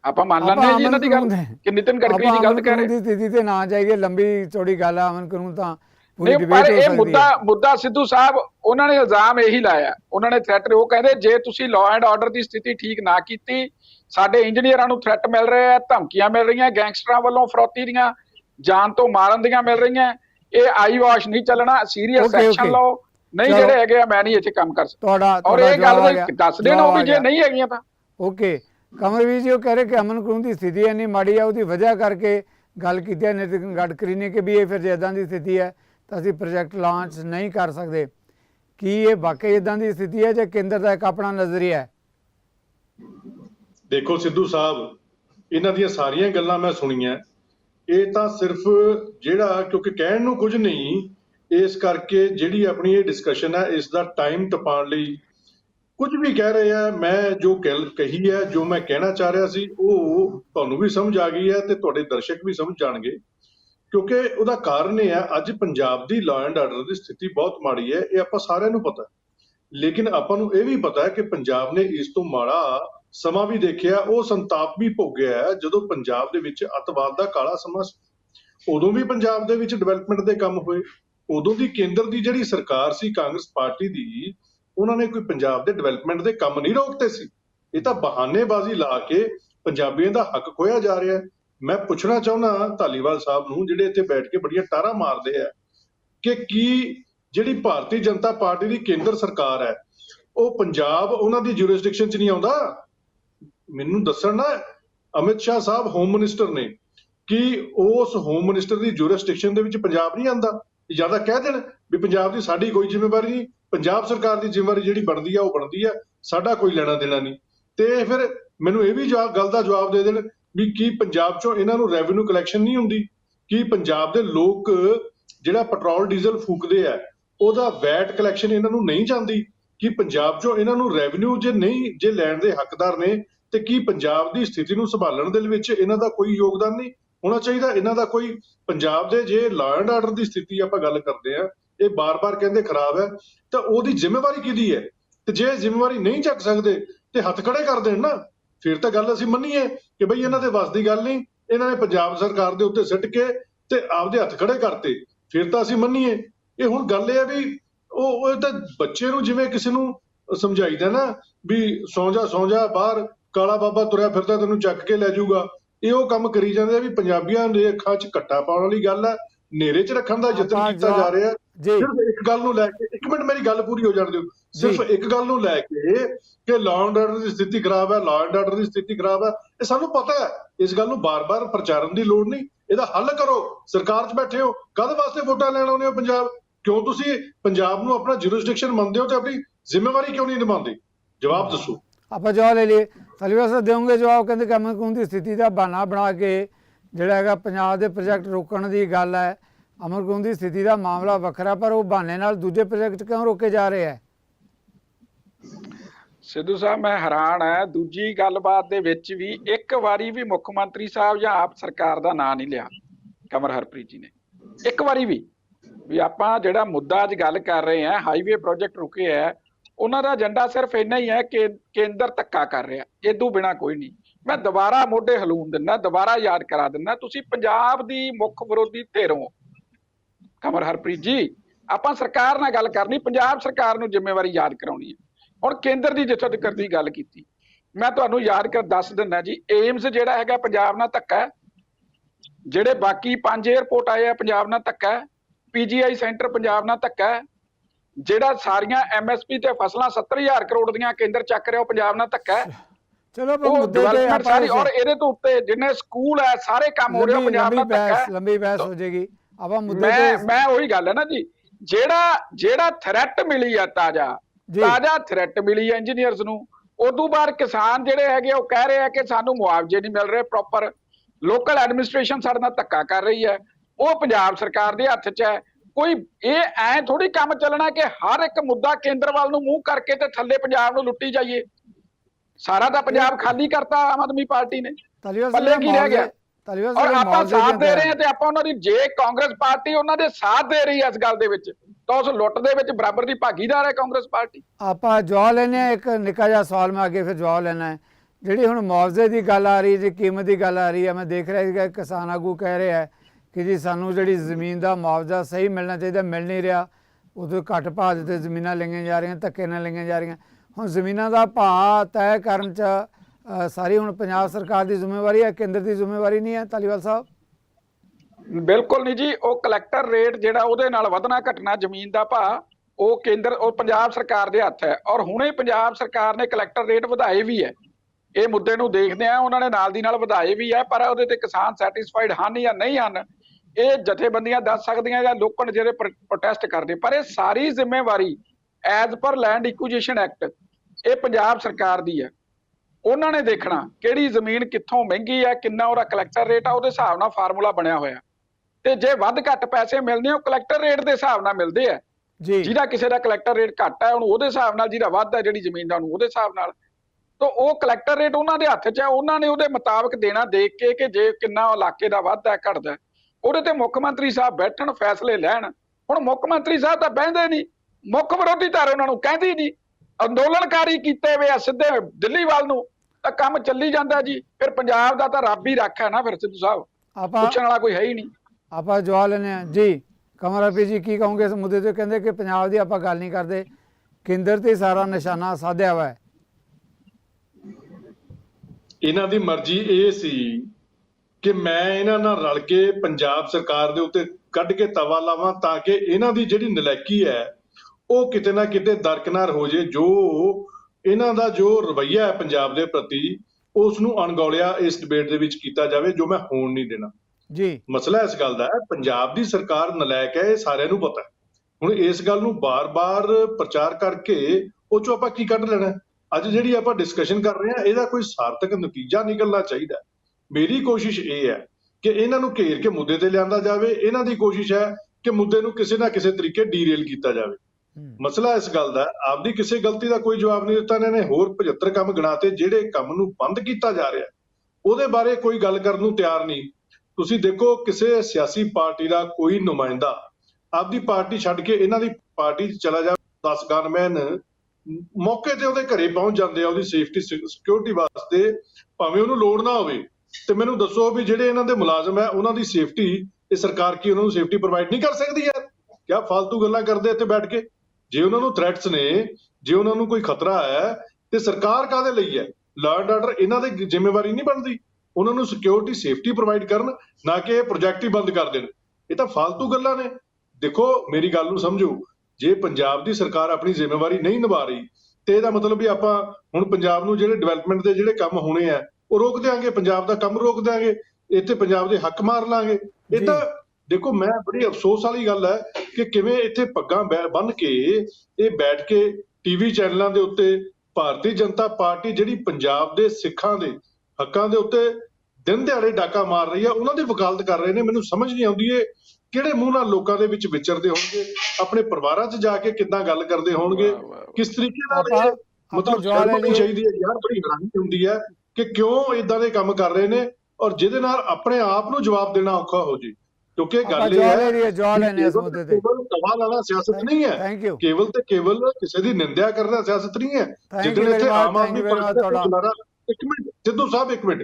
C: ਆਪਾਂ ਮੰਨ ਲੈਂਦੇ ਜੀ ਇਹਨਾਂ ਦੀ ਗੱਲ ਕਿ ਨਿਤਨ ਗਡਕਰੀ
A: ਆਪਾਂ
C: ਜੀ ਗਲਤ ਕਹਿ ਰਹੇ
A: ਦੀ ਸਥਿਤੀ ਤੇ ਨਾ ਜਾਈਏ ਲੰਬੀ ਚੌੜੀ ਗੱਲ ਆ ਅਮਨ ਕਾਨੂੰਨ ਤਾਂ ਪੂਰੀ ਡਿਬੇਟ
C: ਪਰ
A: ਹੋ
C: ਇਹ
A: ਸਕਦੀ
C: ਮੁੱਦਾ
A: ਹੈ
C: ਮੁੱਦਾ ਸਿੱਧੂ ਸਾਹਿਬ ਉਹਨਾਂ ਨੇ ਇਲਜ਼ਾਮ ਇਹੀ ਲਾਇਆ। ਉਹਨਾਂ ਨੇ ਥ੍ਰੈਟ ਉਹ ਕਹਿੰਦੇ ਜੇ ਤੁਸੀਂ ਲਾਅ ਐਂਡ ਆਰਡਰ ਦੀ ਸਥਿਤੀ ਠੀਕ ਨਾ ਕੀਤੀ ਸਾਡੇ ਇੰਜੀਨੀਅਰਾਂ ਨੂੰ ਥ੍ਰੈਟ ਮਿਲ ਰਿਹਾ ਹੈ ਧਮਕੀਆਂ ਮਿਲ ਰਹੀਆਂ ਗੈਂਗਸਟਰਾਂ ਵੱਲੋਂ ਫਰੋਤੀ ਦੀਆਂ ਜਾਨ ਤੋਂ ਮਾਰਨ ਦੀਆਂ ਮਿਲ ਰਹੀਆਂ। ਇਹ ਆਈ ਵਾਸ਼ ਨਹੀਂ ਚੱਲਣਾ ਸੀਰੀਅਸ ਐਕਸ਼ਨ. ਲਓ। ਨਹੀਂ। ਜਿਹੜੇ ਹੈਗੇ ਆ ਮੈਂ ਨਹੀਂ ਇੱਥੇ ਕੰਮ ਕਰ ਸਕਦਾ
A: ਤੁਹਾਡਾ
C: ਔਰ ਇਹ ਗੱਲ। ਦੱਸ ਦੇਣ ਉਹ ਵੀ ਜੇ। ਨਹੀਂ ਹੈਗੀਆਂ ਤਾਂ
A: ਓਕੇ ਕਮਰਵੀਰ ਜੀ ਉਹ ਕਹਿ ਰਹੇ ਕਿ ਅਮਨ ਕਾਨੂੰਨ ਦੀ ਸਥਿਤੀ ਇੰਨੀ ਮਾੜੀ ਆ ਉਹਦੀ ਵਜ੍ਹਾ ਕਰਕੇ ਗੱਲ ਕੀਤੀ ਹੈ ਨਿਤਿਨ ਗਡਕਰੀ ਨੇ ਕਿ ਵੀ ਇਹ ਫਿਰ ਜੇ ਇਦਾਂ ਦੀ ਸਥਿਤੀ ਹੈ ਤਾਂ ਅਸੀਂ ਪ੍ਰੋਜੈਕਟ ਲਾਂਚ ਨਹੀਂ ਕਰ ਸਕਦੇ ਕੀ ਇਹ ਵਾਕਈ ਇਦਾਂ ਦੀ ਸਥਿਤੀ ਹੈ ਜਾਂ ਕੇਂਦਰ ਦਾ ਇੱਕ ਆਪਣਾ ਨਜ਼ਰੀਆ ਹੈ
B: ਦੇਖੋ ਸਿੱਧੂ ਸਾਹਿਬ ਇਹਨਾਂ ਦੀਆਂ ਸਾਰੀਆਂ ਗੱਲਾਂ ਮੈਂ ਸੁਣੀਆਂ ਇਹ ਤਾਂ ਸਿਰਫ ਜਿਹੜਾ ਕਿਉਂਕਿ ਕਹਿਣ ਨੂੰ ਕੁਝ ਨਹੀਂ ਇਸ ਕਰਕੇ ਜਿਹੜੀ ਆਪਣੀ ਇਹ ਡਿਸਕਸ਼ਨ ਹੈ ਇਸ ਦਾ ਟਾਈਮ ਟਪਾਉਣ ਲਈ ਕੁਝ ਵੀ ਕਹਿ ਰਹੇ ਆ, ਮੈਂ ਜੋ ਗੱਲ ਕਹੀ ਹੈ, ਜੋ ਮੈਂ ਕਹਿਣਾ ਚਾਹ ਰਿਹਾ ਸੀ, ਉਹ ਤੁਹਾਨੂੰ ਵੀ ਸਮਝ ਆ ਗਈ ਹੈ ਤੇ ਤੁਹਾਡੇ ਦਰਸ਼ਕ ਵੀ ਸਮਝ ਜਾਣਗੇ। ਕਿਉਂਕਿ ਉਹਦਾ ਕਾਰਨ ਇਹ ਹੈ, ਅੱਜ ਪੰਜਾਬ ਦੀ ਲਾਅ ਐਂਡ ਆਰਡਰ ਦੀ ਸਥਿਤੀ ਬਹੁਤ ਮਾੜੀ ਹੈ, ਇਹ ਆਪਾਂ ਸਾਰਿਆਂ ਨੂੰ ਪਤਾ ਲੇਕਿਨ ਆਪਾਂ ਨੂੰ ਇਹ ਵੀ ਪਤਾ ਹੈ ਕਿ ਪੰਜਾਬ ਨੇ ਇਸ ਤੋਂ ਮਾੜਾ ਸਮਾਂ ਵੀ ਦੇਖਿਆ, ਉਹ ਸੰਤਾਪ ਵੀ ਭੋਗਿਆ ਜਦੋਂ ਪੰਜਾਬ ਦੇ ਵਿੱਚ ਅਤਵਾਦ ਦਾ ਕਾਲਾ ਸਮਾਂ ਸੀ। ਉਦੋਂ ਵੀ ਪੰਜਾਬ ਦੇ ਵਿੱਚ ਡਿਵੈਲਪਮੈਂਟ ਦੇ ਕੰਮ ਹੋਏ। ਉਦੋਂ ਦੀ ਕੇਂਦਰ ਦੀ ਜਿਹੜੀ ਸਰਕਾਰ ਸੀ, ਕਾਂਗਰਸ ਪਾਰਟੀ ਦੀ, ਉਹਨਾਂ ਨੇ ਕੋਈ ਪੰਜਾਬ ਦੇ ਡਿਵੈਲਪਮੈਂਟ ਦੇ ਕੰਮ ਨਹੀਂ ਰੋਕਤੇ ਸੀ। ਇਹ ਤਾਂ ਬਹਾਨੇਬਾਜ਼ੀ ਲਾ ਕੇ ਪੰਜਾਬੀਆਂ ਦਾ ਹੱਕ ਖੋਇਆ ਜਾ ਰਿਹਾ ਹੈ। ਮੈਂ ਪੁੱਛਣਾ ਚਾਹੁੰਦਾ ਧਾਲੀਵਾਲ ਸਾਹਿਬ ਨੂੰ, ਜਿਹੜੇ ਇੱਥੇ ਬੈਠ ਕੇ ਬੜੀਆਂ ਟਾਰਾਂ ਮਾਰਦੇ ਆ, ਕਿ ਕੀ ਜਿਹੜੀ ਭਾਰਤੀ ਜਨਤਾ ਪਾਰਟੀ ਦੀ ਕੇਂਦਰ ਸਰਕਾਰ ਹੈ, ਉਹ ਪੰਜਾਬ ਉਹਨਾਂ ਦੀ ਜੁਰਿਸਡਿਕਸ਼ਨ 'ਚ ਨਹੀਂ ਆਉਂਦਾ? ਮੈਨੂੰ ਦੱਸਣ ਨਾ, ਅਮਿਤ ਸ਼ਾਹ ਸਾਹਿਬ ਹੋਮ ਮਿਨਿਸਟਰ ਨੇ, ਕਿ ਉਸ ਹੋਮ ਮਿਨਿਸਟਰ ਦੀ ਜੁਰਿਸਡਿਕਸ਼ਨ ਦੇ ਵਿੱਚ ਪੰਜਾਬ ਨਹੀਂ ਆਂਦਾ ਜ਼ਿਆਦਾ ਕਹਿ ਦੇਣ ਵੀ ਪੰਜਾਬ ਦੀ ਸਾਡੀ ਕੋਈ ਜ਼ਿੰਮੇਵਾਰੀ ਨਹੀਂ, ਪੰਜਾਬ ਸਰਕਾਰ ਦੀ ਜ਼ਿੰਮੇਵਾਰੀ ਜਿਹੜੀ ਬਣਦੀ ਆ, ਉਹ ਬਣਦੀ ਆ, ਸਾਡਾ ਕੋਈ ਲੈਣਾ ਦੇਣਾ ਨਹੀਂ। ਤੇ ਫਿਰ ਮੈਨੂੰ ਇਹ ਵੀ ਜਵਾਬ ਗੱਲ ਦਾ ਜਵਾਬ ਦੇ ਦੇਣ ਵੀ ਕੀ ਪੰਜਾਬ ਚੋਂ ਇਹਨਾਂ ਨੂੰ ਰੈਵਨਿਊ ਕਲੈਕਸ਼ਨ ਨਹੀਂ ਹੁੰਦੀ? ਕੀ ਪੰਜਾਬ ਦੇ ਲੋਕ ਜਿਹੜਾ ਪੈਟਰੋਲ, ਡੀਜ਼ਲ ਫੂਕਦੇ ਆ, ਉਹਦਾ ਵੈਟ ਕਲੈਕਸ਼ਨ ਇਹਨਾਂ ਨੂੰ ਨਹੀਂ ਜਾਂਦੀ? ਕਿ ਪੰਜਾਬ ਚੋਂ ਇਹਨਾਂ ਨੂੰ ਰੈਵਨਿਊ ਜੇ ਨਹੀਂ, ਜੇ ਲੈਣ ਦੇ ਹੱਕਦਾਰ ਨੇ, ਤੇ ਕੀ ਪੰਜਾਬ ਦੀ ਸਥਿਤੀ ਨੂੰ ਸੰਭਾਲਣ ਦੇ ਵਿੱਚ ਇਹਨਾਂ ਦਾ ਕੋਈ ਯੋਗਦਾਨ ਨਹੀਂ? ਹੋਣਾ ਚਾਹੀਦਾ। ਇਹਨਾਂ ਦਾ ਕੋਈ ਪੰਜਾਬ ਦੇ ਜੇ ਲਾਅ ਐਂਡ ਆਰਡਰ ਦੀ ਸਥਿਤੀ ਆਪਾਂ ਗੱਲ ਕਰਦੇ ਆ ਇਹ ਬਾਰ-ਬਾਰ ਕਹਿੰਦੇ ਖਰਾਬ ਹੈ, ਤਾਂ ਉਹਦੀ ਜ਼ਿੰਮੇਵਾਰੀ ਕਿਹਦੀ ਹੈ? ਤੇ ਜੇ ਜ਼ਿੰਮੇਵਾਰੀ ਨਹੀਂ ਚੱਕ ਸਕਦੇ ਤੇ ਹੱਥ ਖੜੇ ਕਰ ਦੇਣ ਨਾ, ਫਿਰ ਤਾਂ ਗੱਲ ਅਸੀਂ ਮੰਨੀਏ ਕਿ ਬਈ ਇਹਨਾਂ ਦੇ ਵੱਸ ਦੀ ਗੱਲ ਨਹੀਂ, ਇਹਨਾਂ ਨੇ ਪੰਜਾਬ ਸਰਕਾਰ ਦੇ ਉੱਤੇ ਸਿੱਟ ਕੇ ਤੇ ਆਪਦੇ ਹੱਥ ਖੜੇ ਕਰਤੇ, ਫਿਰ ਤਾਂ ਅਸੀਂ ਮੰਨੀਏ। ਇਹ ਹੁਣ ਗੱਲ ਇਹ ਹੈ ਵੀ ਉਹ ਉਹ ਤਾਂ ਬੱਚੇ ਨੂੰ ਜਿਵੇਂ ਕਿਸੇ ਨੂੰ ਸਮਝਾਈਦਾ ਨਾ ਵੀ ਸੌਂ ਜਾ ਸੌਂ ਜਾ, ਬਾਹਰ ਕਾਲਾ ਬਾਬਾ ਤੁਰਿਆ ਫਿਰਦਾ ਤੈਨੂੰ ਚੱਕ ਕੇ ਲੈ ਜਾਊਗਾ। ਇਹ ਉਹ ਕੰਮ ਕਰੀ ਜਾਂਦੇ ਆ ਵੀ ਪੰਜਾਬੀਆਂ ਦੇ ਅੱਖਾਂ 'ਚ ਕੱਟਾ ਪਾਉਣ ਵਾਲੀ ਗੱਲ ਹੈ ਨੇਰੇ 'ਚ ਰੱਖਣ ਦਾ ਯਤਨ ਕੀਤਾ ਜਾ ਰਿਹਾ।
A: ਜੀ।
B: ਸਿਰਫ ਇੱਕ ਗੱਲ ਨੂੰ ਲੈ ਕੇ ਇੱਕ ਮਿੰਟ ਮੇਰੀ ਗੱਲ ਪੂਰੀ ਹੋ ਜਾਣ ਦਿਓ। ਸਿਰਫ। ਇੱਕ ਗੱਲ ਨੂੰ ਲੈ ਕੇ ਕਿ ਲਾਅ ਐਂਡ ਆਰਡਰ ਦੀ ਸਥਿਤੀ ਖਰਾਬ ਹੈ ਲਾਅ ਐਂਡ ਆਰਡਰ ਦੀ ਸਥਿਤੀ ਖਰਾਬ ਹੈ ਇਹ ਸਾਨੂੰ ਪਤਾ ਹੈ। ਇਸ ਗੱਲ ਨੂੰ ਬਾਰ-ਬਾਰ ਪ੍ਰਚਾਰਨ ਦੀ ਲੋੜ ਨਹੀਂ। ਇਹਦਾ ਹੱਲ ਕਰੋ। ਸਰਕਾਰ 'ਚ ਬੈਠੇ ਹੋ। ਕਦ ਵਾਸਤੇ ਵੋਟਾਂ ਲੈਣ ਆਉਂਦੇ ਹੋ ਪੰਜਾਬ? ਕਿਉਂ ਤੁਸੀਂ ਪੰਜਾਬ ਨੂੰ ਆਪਣਾ ਜੁਰਿਸਡਿਕਸ਼ਨ ਮੰਨਦੇ ਹੋ ਤੇ ਆਪਣੀ ਜ਼ਿੰਮੇਵਾਰੀ ਕਿਉਂ ਨਹੀਂ ਨਿਭਾਉਂਦੇ? ਜਵਾਬ ਦੱਸੋ।
A: ਆਪਾਂ ਜਵਾਬ ਲੈ ਲਈਏ। ਤਲੀਵਾਲ ਸਾਹਿਬ ਦੇਵੋਗੇ ਜਵਾਬ, ਕਹਿੰਦੇ ਕਿ ਕਾਨੂੰਨ ਦੀ ਸਥਿਤੀ ਦਾ ਬਹਾਨਾ ਬਣਾ ਕੇ ਜਿਹੜਾ ਹੈਗਾ ਪੰਜਾਬ ਦੇ ਪ੍ਰੋਜੈਕਟ ਰੋਕਣ ਦੀ ਗੱਲ ਹੈ। ਅਮਨ ਕਾਨੂੰਨ ਦੀ ਸਥਿਤੀ ਦਾ ਮਾਮਲਾ ਵੱਖਰਾ, ਪਰ ਉਹ ਬਹਾਨੇ ਨਾਲ ਦੂਜੇ ਪ੍ਰੋਜੈਕਟ ਕਿਉਂ ਰੋਕੇ ਜਾ ਰਹੇ ਹੈ?
C: ਸਿੱਧੂ ਸਾਹਿਬ, ਮੈਂ ਹੈਰਾਨ ਹੈ। ਦੂਜੀ ਗੱਲਬਾਤ ਦੇ ਵਿੱਚ ਵੀ ਇੱਕ ਵਾਰੀ ਵੀ ਮੁੱਖ ਮੰਤਰੀ ਸਾਹਿਬ ਜਾਂ ਆਪ ਸਰਕਾਰ ਦਾ ਨਾਂ ਨਹੀਂ ਲਿਆ, ਕਮਰ ਹਰਪ੍ਰੀਤ ਜੀ ਨੇ। ਇੱਕ ਵਾਰੀ ਵੀ ਵੀ ਆਪਾਂ ਜਿਹੜਾ ਮੁੱਦਾ ਅੱਜ ਗੱਲ ਕਰ ਰਹੇ ਹਾਂ ਹਾਈਵੇ ਪ੍ਰੋਜੈਕਟ ਰੁਕੇ ਹੈ ਉਹਨਾਂ ਦਾ ਏਜੰਡਾ ਸਿਰਫ ਇੰਨਾ ਹੀ ਹੈ ਕਿ ਕੇਂਦਰ ਧੱਕਾ ਕਰ ਰਿਹਾ ਇਦੋਂ ਬਿਨਾ ਕੋਈ ਨਹੀਂ। ਮੈਂ ਦੁਬਾਰਾ ਮੋਢੇ ਹਲੂਣ ਦਿੰਦਾ, ਦੁਬਾਰਾ ਯਾਦ ਕਰਾ ਦਿੰਦਾ, ਤੁਸੀਂ ਪੰਜਾਬ ਦੀ ਮੁੱਖ ਵਿਰੋਧੀ ਧਿਰੋਂ ਕਮਰ ਹਰਪ੍ਰੀਤ ਜੀ, ਆਪਾਂ ਸਰਕਾਰ ਨਾਲ ਗੱਲ ਕਰਨੀ, ਪੰਜਾਬ ਸਰਕਾਰ ਨੂੰ ਜ਼ਿੰਮੇਵਾਰੀ ਯਾਦ ਕਰਾਉਣੀ ਹੈ। ਹੁਣ ਕੇਂਦਰ ਦੀ ਜਿੱਥੋਂ ਤੱਕ ਦੀ ਗੱਲ ਕੀਤੀ, ਮੈਂ ਤੁਹਾਨੂੰ ਯਾਦ ਕਰ ਦੱਸ ਦਿੰਦਾ ਜੀ ਏਮਸ ਜਿਹੜਾ ਹੈਗਾ ਪੰਜਾਬ ਨਾਲ ਧੱਕਾ ਜਿਹੜੇ ਬਾਕੀ ਪੰਜ 에ਅਰਪੋਰਟ ਆਏ ਆ, ਪੰਜਾਬ ਨਾਲ ਧੱਕਾ ਹੈ। ਪੀਜੀਆਈ ਸੈਂਟਰ ਪੰਜਾਬ ਨਾਲ ਧੱਕਾ ਜਿਹੜਾ ਸਾਰੀਆਂ ਐਮਐਸਪੀ ਤੇ ਫਸਲਾਂ 70000 ਕਰੋੜ ਦੀਆਂ ਕੇਂਦਰ ਚੱਕ ਰਿਹਾ ਉਹ ਪੰਜਾਬ ਨਾਲ ਧੱਕਾ ਹੈ।
A: ਚਲੋ ਮੁੱਦੇ ਤੇ
C: ਸਾਰੀ ਔਰ ਇਹਦੇ ਤੋਂ ਉੱਤੇ ਜਿੰਨੇ ਸਕੂਲ ਹੈ ਸਾਰੇ ਕੰਮ ਹੋ ਰਿਹਾ ਪੰਜਾਬ ਨਾਲ ਧੱਕਾ
A: ਲੰਬੀ ਬਹਿਸ ਹੋ ਜਾਏਗੀ। ਆਪਾਂ ਮੁੱਦੇ ਤੇ
C: ਮੈਂ ਉਹੀ ਗੱਲ ਹੈ ਨਾ ਜੀ। ਜਿਹੜਾ ਜਿਹੜਾ ਥ੍ਰੈਟ ਮਿਲੀ ਆ ਤਾਜ਼ਾ। ਤਾਜ਼ਾ ਥ੍ਰੈਟ ਮਿਲੀ ਇੰਜੀਨੀਅਰਸ ਨੂੰ ਉਦੋਂ ਬਾਅਦ ਕਿਸਾਨ ਜਿਹੜੇ ਹੈਗੇ ਉਹ ਕਹਿ ਰਹੇ ਆ ਕਿ ਸਾਨੂੰ ਮੁਆਵਜ਼ੇ ਨਹੀਂ ਮਿਲ ਰਹੇ ਪ੍ਰੋਪਰ ਲੋਕਲ ਐਡਮਿਨਿਸਟ੍ਰੇਸ਼ਨ ਸਾਡੇ ਨਾਲ ਧੱਕਾ ਕਰ ਰਹੀ ਹੈ। ਉਹ ਪੰਜਾਬ ਸਰਕਾਰ ਦੇ ਹੱਥ 'ਚ ਹੈ। ਕੋਈ ਇਹ ਐ ਥੋੜੀ ਕੰਮ ਚੱਲਣਾ ਕਿ ਹਰ ਇੱਕ ਮੁੱਦਾ ਕੇਂਦਰ ਵੱਲ ਨੂੰ ਮੂੰਹ ਕਰਕੇ ਤੇ ਥੱਲੇ ਪੰਜਾਬ ਨੂੰ ਲੁੱਟੀ ਜਾਈਏ। ਸਾਰਾ ਤਾਂ ਪੰਜਾਬ ਖਾਲੀ ਕਰਤਾ ਆਮ ਆਦਮੀ ਪਾਰਟੀ ਨੇ। ਪੱਲੇ ਕੀ ਰਹਿ ਗਿਆ? ਔਰ
A: ਸਾਹਿਬ
C: ਆਪਾਂ ਸਾਥ ਦੇ ਰਹੇ ਹਾਂ ਤੇ ਆਪਾਂ ਉਹਨਾਂ ਦੀ ਜੇ ਕਾਂਗਰਸ ਪਾਰਟੀ ਉਹਨਾਂ ਦੇ ਸਾਥ ਦੇ ਰਹੀ ਹੈ ਇਸ ਗੱਲ ਦੇ ਵਿੱਚ ਤਾਂ ਉਸ ਲੁੱਟ ਦੇ ਵਿੱਚ ਬਰਾਬਰ ਦੀ ਭਾਗੀਦਾਰ ਹੈ ਕਾਂਗਰਸ ਪਾਰਟੀ।
A: ਆਪਾਂ ਜਵਾਬ ਲੈਣੇ ਆ ਇੱਕ ਨਿੱਕਾ ਜਿਹਾ ਸਵਾਲ ਮੈਂ ਅੱਗੇ ਫਿਰ ਜਵਾਬ ਲੈਣਾ ਹੈ। ਜਿਹੜੀ ਹੁਣ ਮੁਆਵਜ਼ੇ ਦੀ ਗੱਲ ਆ ਰਹੀ ਹੈ ਜੀ ਕੀਮਤ ਦੀ ਗੱਲ ਆ ਰਹੀ ਹੈ ਮੈਂ ਦੇਖ ਰਿਹਾ ਸੀਗਾ ਕਿਸਾਨ ਆਗੂ ਕਹਿ ਰਿਹਾ ਹੈ ਕਿ ਜੀ ਸਾਨੂੰ ਜਿਹੜੀ ਜ਼ਮੀਨ ਦਾ ਮੁਆਵਜ਼ਾ ਸਹੀ ਮਿਲਣਾ ਚਾਹੀਦਾ, ਮਿਲ ਨਹੀਂ ਰਿਹਾ, ਉਦੋਂ ਘੱਟ ਭਾਅ ਦੇ ਤੇ ਜ਼ਮੀਨਾਂ ਲਈਆਂ ਜਾ ਰਹੀਆਂ, ਧੱਕੇ ਨਾਲ ਲਈਆਂ ਜਾ ਰਹੀਆਂ। ਹੁਣ ਜ਼ਮੀਨਾਂ ਦਾ ਭਾਅ ਤੈਅ ਕਰਨ ਚ ਸਾਰੀ ਹੁਣ ਪੰਜਾਬ ਸਰਕਾਰ ਦੀ ਜ਼ਿੰਮੇਵਾਰੀ ਹੈ, ਕੇਂਦਰ ਦੀ ਜ਼ਿੰਮੇਵਾਰੀ ਨਹੀਂ ਹੈ ਤਾਲੀਵਾਲ ਸਾਹਿਬ?
C: ਬਿਲਕੁਲ ਨਹੀਂ ਜੀ, ਉਹ ਕਲੈਕਟਰ ਰੇਟ ਜਿਹੜਾ ਉਹਦੇ ਨਾਲ ਵਧਣਾ ਘਟਣਾ, ਜ਼ਮੀਨ ਦਾ ਭਾਅ, ਉਹ ਕੇਂਦਰ, ਉਹ ਪੰਜਾਬ ਸਰਕਾਰ ਦੇ ਹੱਥ ਹੈ। ਔਰ ਹੁਣੇ ਪੰਜਾਬ ਸਰਕਾਰ ਨੇ ਕਲੈਕਟਰ ਰੇਟ ਵਧਾਏ ਵੀ ਹੈ। ਇਹ ਮੁੱਦੇ ਨੂੰ ਦੇਖਦੇ ਆ ਉਹਨਾਂ ਨੇ ਨਾਲ ਦੀ ਨਾਲ ਵਧਾਏ ਵੀ ਹੈ, ਪਰ ਉਹਦੇ ਤੇ ਕਿਸਾਨ ਸੈਟੀਸਫਾਈਡ ਹਨ ਜਾਂ ਨਹੀਂ ਹਨ ਇਹ ਜਥੇਬੰਦੀਆਂ ਦੱਸ ਸਕਦੀਆਂ ਜਾਂ ਲੋਕਾਂ ਜਿਹੜੇ ਪ੍ਰੋਟੈਸਟ ਕਰਦੇ ਪਰ ਇਹ ਸਾਰੀ ਜ਼ਿੰਮੇਵਾਰੀ ਐਜ਼ ਪਰ ਲੈਂਡ ਇਕੁਜੀਸ਼ਨ ਐਕਟ ਇਹ ਪੰਜਾਬ ਸਰਕਾਰ ਦੀ ਹੈ। ਉਹਨਾਂ ਨੇ ਦੇਖਣਾ ਕਿਹੜੀ ਜ਼ਮੀਨ ਕਿੱਥੋਂ ਮਹਿੰਗੀ ਹੈ ਕਿੰਨਾ ਉਹਦਾ ਕਲੈਕਟਰ ਰੇਟ ਆ ਉਹਦੇ ਹਿਸਾਬ ਨਾਲ ਫਾਰਮੂਲਾ ਬਣਿਆ ਹੋਇਆ। ਤੇ ਜੇ ਵੱਧ ਘੱਟ ਪੈਸੇ ਮਿਲਦੇ ਉਹ ਕਲੈਕਟਰ ਰੇਟ ਦੇ ਹਿਸਾਬ ਨਾਲ ਮਿਲਦੇ ਆ।
A: ਜੀ।
C: ਜਿਹਦਾ ਕਿਸੇ ਦਾ ਕਲੈਕਟਰ ਰੇਟ ਘੱਟ ਹੈ ਉਹਨੂੰ ਉਹਦੇ ਹਿਸਾਬ ਨਾਲ ਜਿਹਦਾ ਵੱਧ ਹੈ ਜਿਹੜੀ ਜ਼ਮੀਨ ਦਾ ਉਹਨੂੰ ਉਹਦੇ ਹਿਸਾਬ ਨਾਲ। ਤਾਂ ਉਹ ਕਲੈਕਟਰ ਰੇਟ ਉਹਨਾਂ ਦੇ ਹੱਥ 'ਚ ਹੈ ਉਹਨਾਂ ਨੇ ਉਹਦੇ ਮੁਤਾਬਕ ਦੇਣਾ ਦੇਖ ਕੇ ਕਿ ਜੇ ਕਿੰਨਾ ਇਲਾਕੇ ਦਾ ਵੱਧਦਾ ਹੈ ਘਟਦਾ। ਉਹਦੇ ਤੇ ਮੁੱਖ ਮੰਤਰੀ ਸਾਹਿਬ ਬੈਠਣ ਫੈਸਲੇ ਲੈਣ। ਹੁਣ ਮੁੱਖ ਮੰਤਰੀ ਸਾਹਿਬ ਤਾਂ ਬਹਿੰਦੇ ਨਹੀਂ। ਮੁੱਖ ਵਿਰੋਧੀ ਧਿਰ ਉਹਨਾਂ ਨੂੰ ਕਹਿੰਦੀ ਨਹੀਂ। ਅੰਦੋਲਨਕਾਰੀ ਕੀਤੇ ਵੇ ਆ ਸਿੱਧੇ ਦਿੱਲੀ ਵੱਲ ਨੂੰ। ਤਾਂ ਕੰਮ ਚੱਲੀ ਜਾਂਦਾ ਜੀ। ਫਿਰ ਪੰਜਾਬ ਦਾ ਤਾਂ ਰੱਬ ਹੀ ਰੱਖਾ ਨਾ ਫਿਰ ਸਿੱਧੂ ਸਾਹਿਬ।
A: ਆਪਾਂ
C: ਪੁੱਛਣ ਵਾਲਾ ਕੋਈ ਹੈ ਹੀ ਨਹੀਂ।
A: ਆਪਾਂ ਜਵਾਬ ਲੈਣੇ ਆ ਜੀ ਕਮਰ ਅਪੀ ਜੀ ਕੀ ਕਹੋਗੇ ਇਸ ਮੁੱਦੇ ਤੇ? ਕਹਿੰਦੇ ਕਿ ਪੰਜਾਬ ਦੀ ਆਪਾਂ ਗੱਲ ਨਹੀਂ ਕਰਦੇ। ਕੇਂਦਰ ਤੇ ਸਾਰਾ ਨਿਸ਼ਾਨਾ ਸਾਧਿਆ ਹੋਇਆ ਹੈ।
B: ਇਹਨਾਂ ਦੀ ਮਰਜ਼ੀ ਇਹ ਸੀ ਕਿ ਮੈਂ ਇਹਨਾਂ ਨਾਲ ਰਲ ਕੇ ਪੰਜਾਬ ਸਰਕਾਰ ਦੇ ਉੱਤੇ ਕੱਢ ਕੇ ਤਵਾ ਲਾਵਾਂ ਤਾਂ ਕਿ ਇਹਨਾਂ ਦੀ ਜਿਹੜੀ ਨਲਾਇਕੀ ਹੈ ਉਹ ਕਿਤੇ ਨਾ ਕਿਤੇ ਦਰਕਨਾਰ ਹੋ ਜੇ ਜੋ ਇਹਨਾਂ ਦਾ ਜੋ ਰਵੱਈਆ ਹੈ ਪੰਜਾਬ ਦੇ ਪ੍ਰਤੀ ਉਸ ਨੂੰ ਅਣਗੌਲਿਆ ਇਸ ਡਿਬੇਟ ਦੇ ਵਿੱਚ ਕੀਤਾ ਜਾਵੇ ਜੋ ਮੈਂ ਹੋਣ ਨਹੀਂ ਦੇਣਾ
A: ਜੀ
B: ਮਸਲਾ ਇਸ ਗੱਲ ਦਾ ਹੈ ਪੰਜਾਬ ਦੀ ਸਰਕਾਰ ਨਲਾਇਕ ਹੈ ਇਹ ਸਾਰਿਆਂ ਨੂੰ ਪਤਾ ਹੈ ਹੁਣ ਇਸ ਗੱਲ ਨੂੰ ਬਾਰ-ਬਾਰ ਪ੍ਰਚਾਰ ਕਰਕੇ ਉਹ ਚੋਂ ਆਪਾਂ ਕੀ ਕੱਢ ਲੈਣਾ? ਅੱਜ ਜਿਹੜੀ ਆਪਾਂ ਡਿਸਕਸ਼ਨ ਕਰ ਰਹੇ ਹਾਂ ਇਹਦਾ ਕੋਈ ਸਾਰਥਕ ਨਤੀਜਾ ਨਿਕਲਣਾ ਚਾਹੀਦਾ। ਮੇਰੀ ਕੋਸ਼ਿਸ਼ ਇਹ ਹੈ ਕਿ ਇਹਨਾਂ ਨੂੰ ਘੇਰ ਕੇ ਮੁੱਦੇ ਤੇ ਲਿਆਂਦਾ ਜਾਵੇ। ਇਹਨਾਂ ਦੀ ਕੋਸ਼ਿਸ਼ ਹੈ ਕਿ ਮੁੱਦੇ ਨੂੰ ਕਿਸੇ ਨਾ ਕਿਸੇ ਤਰੀਕੇ ਡੀਰੇਲ ਕੀਤਾ ਜਾਵੇ। ਮਸਲਾ ਇਸ ਗੱਲ ਦਾ ਆਪਦੀ ਕਿਸੇ ਗਲਤੀ ਦਾ ਕੋਈ ਜਵਾਬ ਨਹੀਂ ਦਿੱਤਾ ਇਹਨਾਂ ਨੇ ਹੋਰ 75 ਕੰਮ ਗਿਣਾਤੇ ਜਿਹੜੇ ਕੰਮ ਨੂੰ ਬੰਦ ਕੀਤਾ ਜਾ ਰਿਹਾ ਉਹਦੇ ਬਾਰੇ ਕੋਈ ਗੱਲ ਕਰਨ ਨੂੰ ਤਿਆਰ ਨਹੀਂ। ਤੁਸੀਂ ਦੇਖੋ ਕਿਸੇ ਸਿਆਸੀ ਪਾਰਟੀ ਦਾ ਕੋਈ ਨੁਮਾਇੰਦਾ ਆਪਦੀ ਪਾਰਟੀ ਛੱਡ ਕੇ ਇਹਨਾਂ ਦੀ ਪਾਰਟੀ 'ਚ ਚਲਾ ਜਾ 10 ਗਨਮੈਨ ਮੌਕੇ ਤੇ ਉਹਦੇ ਘਰੇ ਪਹੁੰਚ ਜਾਂਦੇ ਆ ਉਹਦੀ ਸੇਫਟੀ ਸਿਕਿਉਰਿਟੀ ਵਾਸਤੇ ਭਾਵੇਂ ਉਹਨੂੰ ਲੋੜ ਨਾ ਹੋਵੇ। ਤੇ ਮੈਨੂੰ ਦੱਸੋ ਵੀ ਜਿਹੜੇ ਇਹਨਾਂ ਦੇ ਮੁਲਾਜ਼ਮ ਹੈ, ਉਹਨਾਂ ਦੀ ਸੇਫਟੀ ਇਹ ਸਰਕਾਰ ਕੀ ਉਹਨਾਂ ਨੂੰ ਸੇਫਟੀ ਪ੍ਰੋਵਾਈਡ ਨਹੀਂ ਕਰ ਸਕਦੀ ਯਾਰ ਕਿਆ ਫालतू ਗੱਲਾਂ ਕਰਦੇ ਇੱਥੇ ਬੈਠ ਕੇ? ਜੇ ਉਹਨਾਂ ਨੂੰ ਥ੍ਰੈਟਸ ਨੇ, ਜੇ ਉਹਨਾਂ ਨੂੰ ਕੋਈ ਖਤਰਾ ਹੈ, ਤੇ ਸਰਕਾਰ ਕਾਦੇ ਲਈ ਹੈ? ਲਾਅ ਐਂਡ ਆਰਡਰ ਇਹਨਾਂ ਦੇ ਜ਼ਿੰਮੇਵਾਰੀ ਨਹੀਂ ਬਣਦੀ। ਉਹਨਾਂ ਨੂੰ ਸਿਕਿਉਰਿਟੀ ਸੇਫਟੀ ਪ੍ਰੋਵਾਈਡ ਕਰਨ, ਨਾ ਕਿ ਇਹ ਪ੍ਰੋਜੈਕਟ ਹੀ ਬੰਦ ਕਰ ਦੇਣ। ਇਹ ਤਾਂ ਫालतू ਗੱਲਾਂ ਨੇ। ਦੇਖੋ, ਮੇਰੀ ਗੱਲ ਨੂੰ ਸਮਝੋ। ਜੇ ਪੰਜਾਬ ਦੀ ਸਰਕਾਰ ਆਪਣੀ ਜ਼ਿੰਮੇਵਾਰੀ ਨਹੀਂ ਨਿਭਾ ਰਹੀ, ਤੇ ਇਹਦਾ ਮਤਲਬ ਵੀ ਆਪਾਂ ਹੁਣ ਪੰਜਾਬ ਨੂੰ ਜਿਹੜੇ ਡਿਵੈਲਪਮੈਂਟ ਦੇ ਜਿਹੜੇ ਕੰਮ ਹੋਣੇ ਆ ਉਹ ਰੋਕ ਦਿਆਂਗੇ ਪੰਜਾਬ ਦਾ ਕੰਮ ਰੋਕ ਦਿਆਂਗੇ ਇੱਥੇ ਪੰਜਾਬ ਦੇ ਹੱਕ ਮਾਰ ਲਾਂਗੇ। ਇਹ। ਤਾਂ ਦੇਖੋ ਮੈਂ ਬੜੀ ਅਫਸੋਸ ਵਾਲੀ ਗੱਲ ਹੈ ਕਿ ਕਿਵੇਂ ਇੱਥੇ ਪੱਗਾਂ ਬੰਨ ਕੇ ਇਹ ਬੈਠ ਕੇ ਟੀਵੀ ਚੈਨਲਾਂ ਦੇ ਉੱਤੇ ਭਾਰਤੀ ਜਨਤਾ ਪਾਰਟੀ ਜਿਹੜੀ ਪੰਜਾਬ ਦੇ ਸਿੱਖਾਂ ਦੇ ਹੱਕਾਂ ਦੇ ਉੱਤੇ ਦਿਨ ਦਿਹਾੜੇ ਡਾਕਾ ਮਾਰ ਰਹੀ ਹੈ ਉਹਨਾਂ ਦੀ ਵਕਾਲਤ ਕਰ ਰਹੇ ਨੇ। ਮੈਨੂੰ ਸਮਝ ਨਹੀਂ ਆਉਂਦੀ ਇਹ ਕਿਹੜੇ ਮੂੰਹ ਨਾਲ ਲੋਕਾਂ ਦੇ ਵਿੱਚ ਵਿਚਰਦੇ ਹੋਣਗੇ ਆਪਣੇ ਪਰਿਵਾਰਾਂ 'ਚ ਜਾ ਕੇ ਕਿੱਦਾਂ ਗੱਲ ਕਰਦੇ ਹੋਣਗੇ। ਕਿਸ ਤਰੀਕੇ ਨਾਲ ਮਤਲਬ
A: ਲਈਏ
B: ਚਾਹੀਦੀ ਹੈ? ਯਾਰ ਬੜੀ ਹੈਰਾਨੀ ਹੁੰਦੀ ਹੈ। ਕਿ ਕਿਉਂ ਇਦਾਂ ਦੇ ਕੰਮ ਕਰ ਰਹੇ ਨੇ? ਔਰ ਜਿਹਦੇ ਨਾਲ ਆਪਣੇ ਆਪ ਨੂੰ ਜਵਾਬ ਦੇਣਾ ਔਖਾ ਹੋ ਜੇ। ਕਿਉਂਕਿ ਗੱਲ ਇਹ ਹੈ
A: ਜਵਾਬ ਲੈਣੇ ਇਸ ਮੁੱਦੇ ਤੇ।
B: ਕੇਵਲ ਤਵਾ ਲਾਣਾ ਸਿਆਸਤ ਨਹੀਂ ਹੈ। ਕੇਵਲ ਤੇ ਕੇਵਲ ਕਿਸੇ ਦੀ ਨਿੰਦਿਆ ਕਰਨਾ ਸਿਆਸਤ ਨਹੀਂ ਹੈ। ਜਿੱਦਣ ਇੱਥੇ ਆਮ ਆਦਮੀ ਪਾਰਟੀ ਦਾ ਇੱਕ ਮਿੰਟ ਸਿੱਧੂ ਸਾਹਿਬ ਇੱਕ ਮਿੰਟ।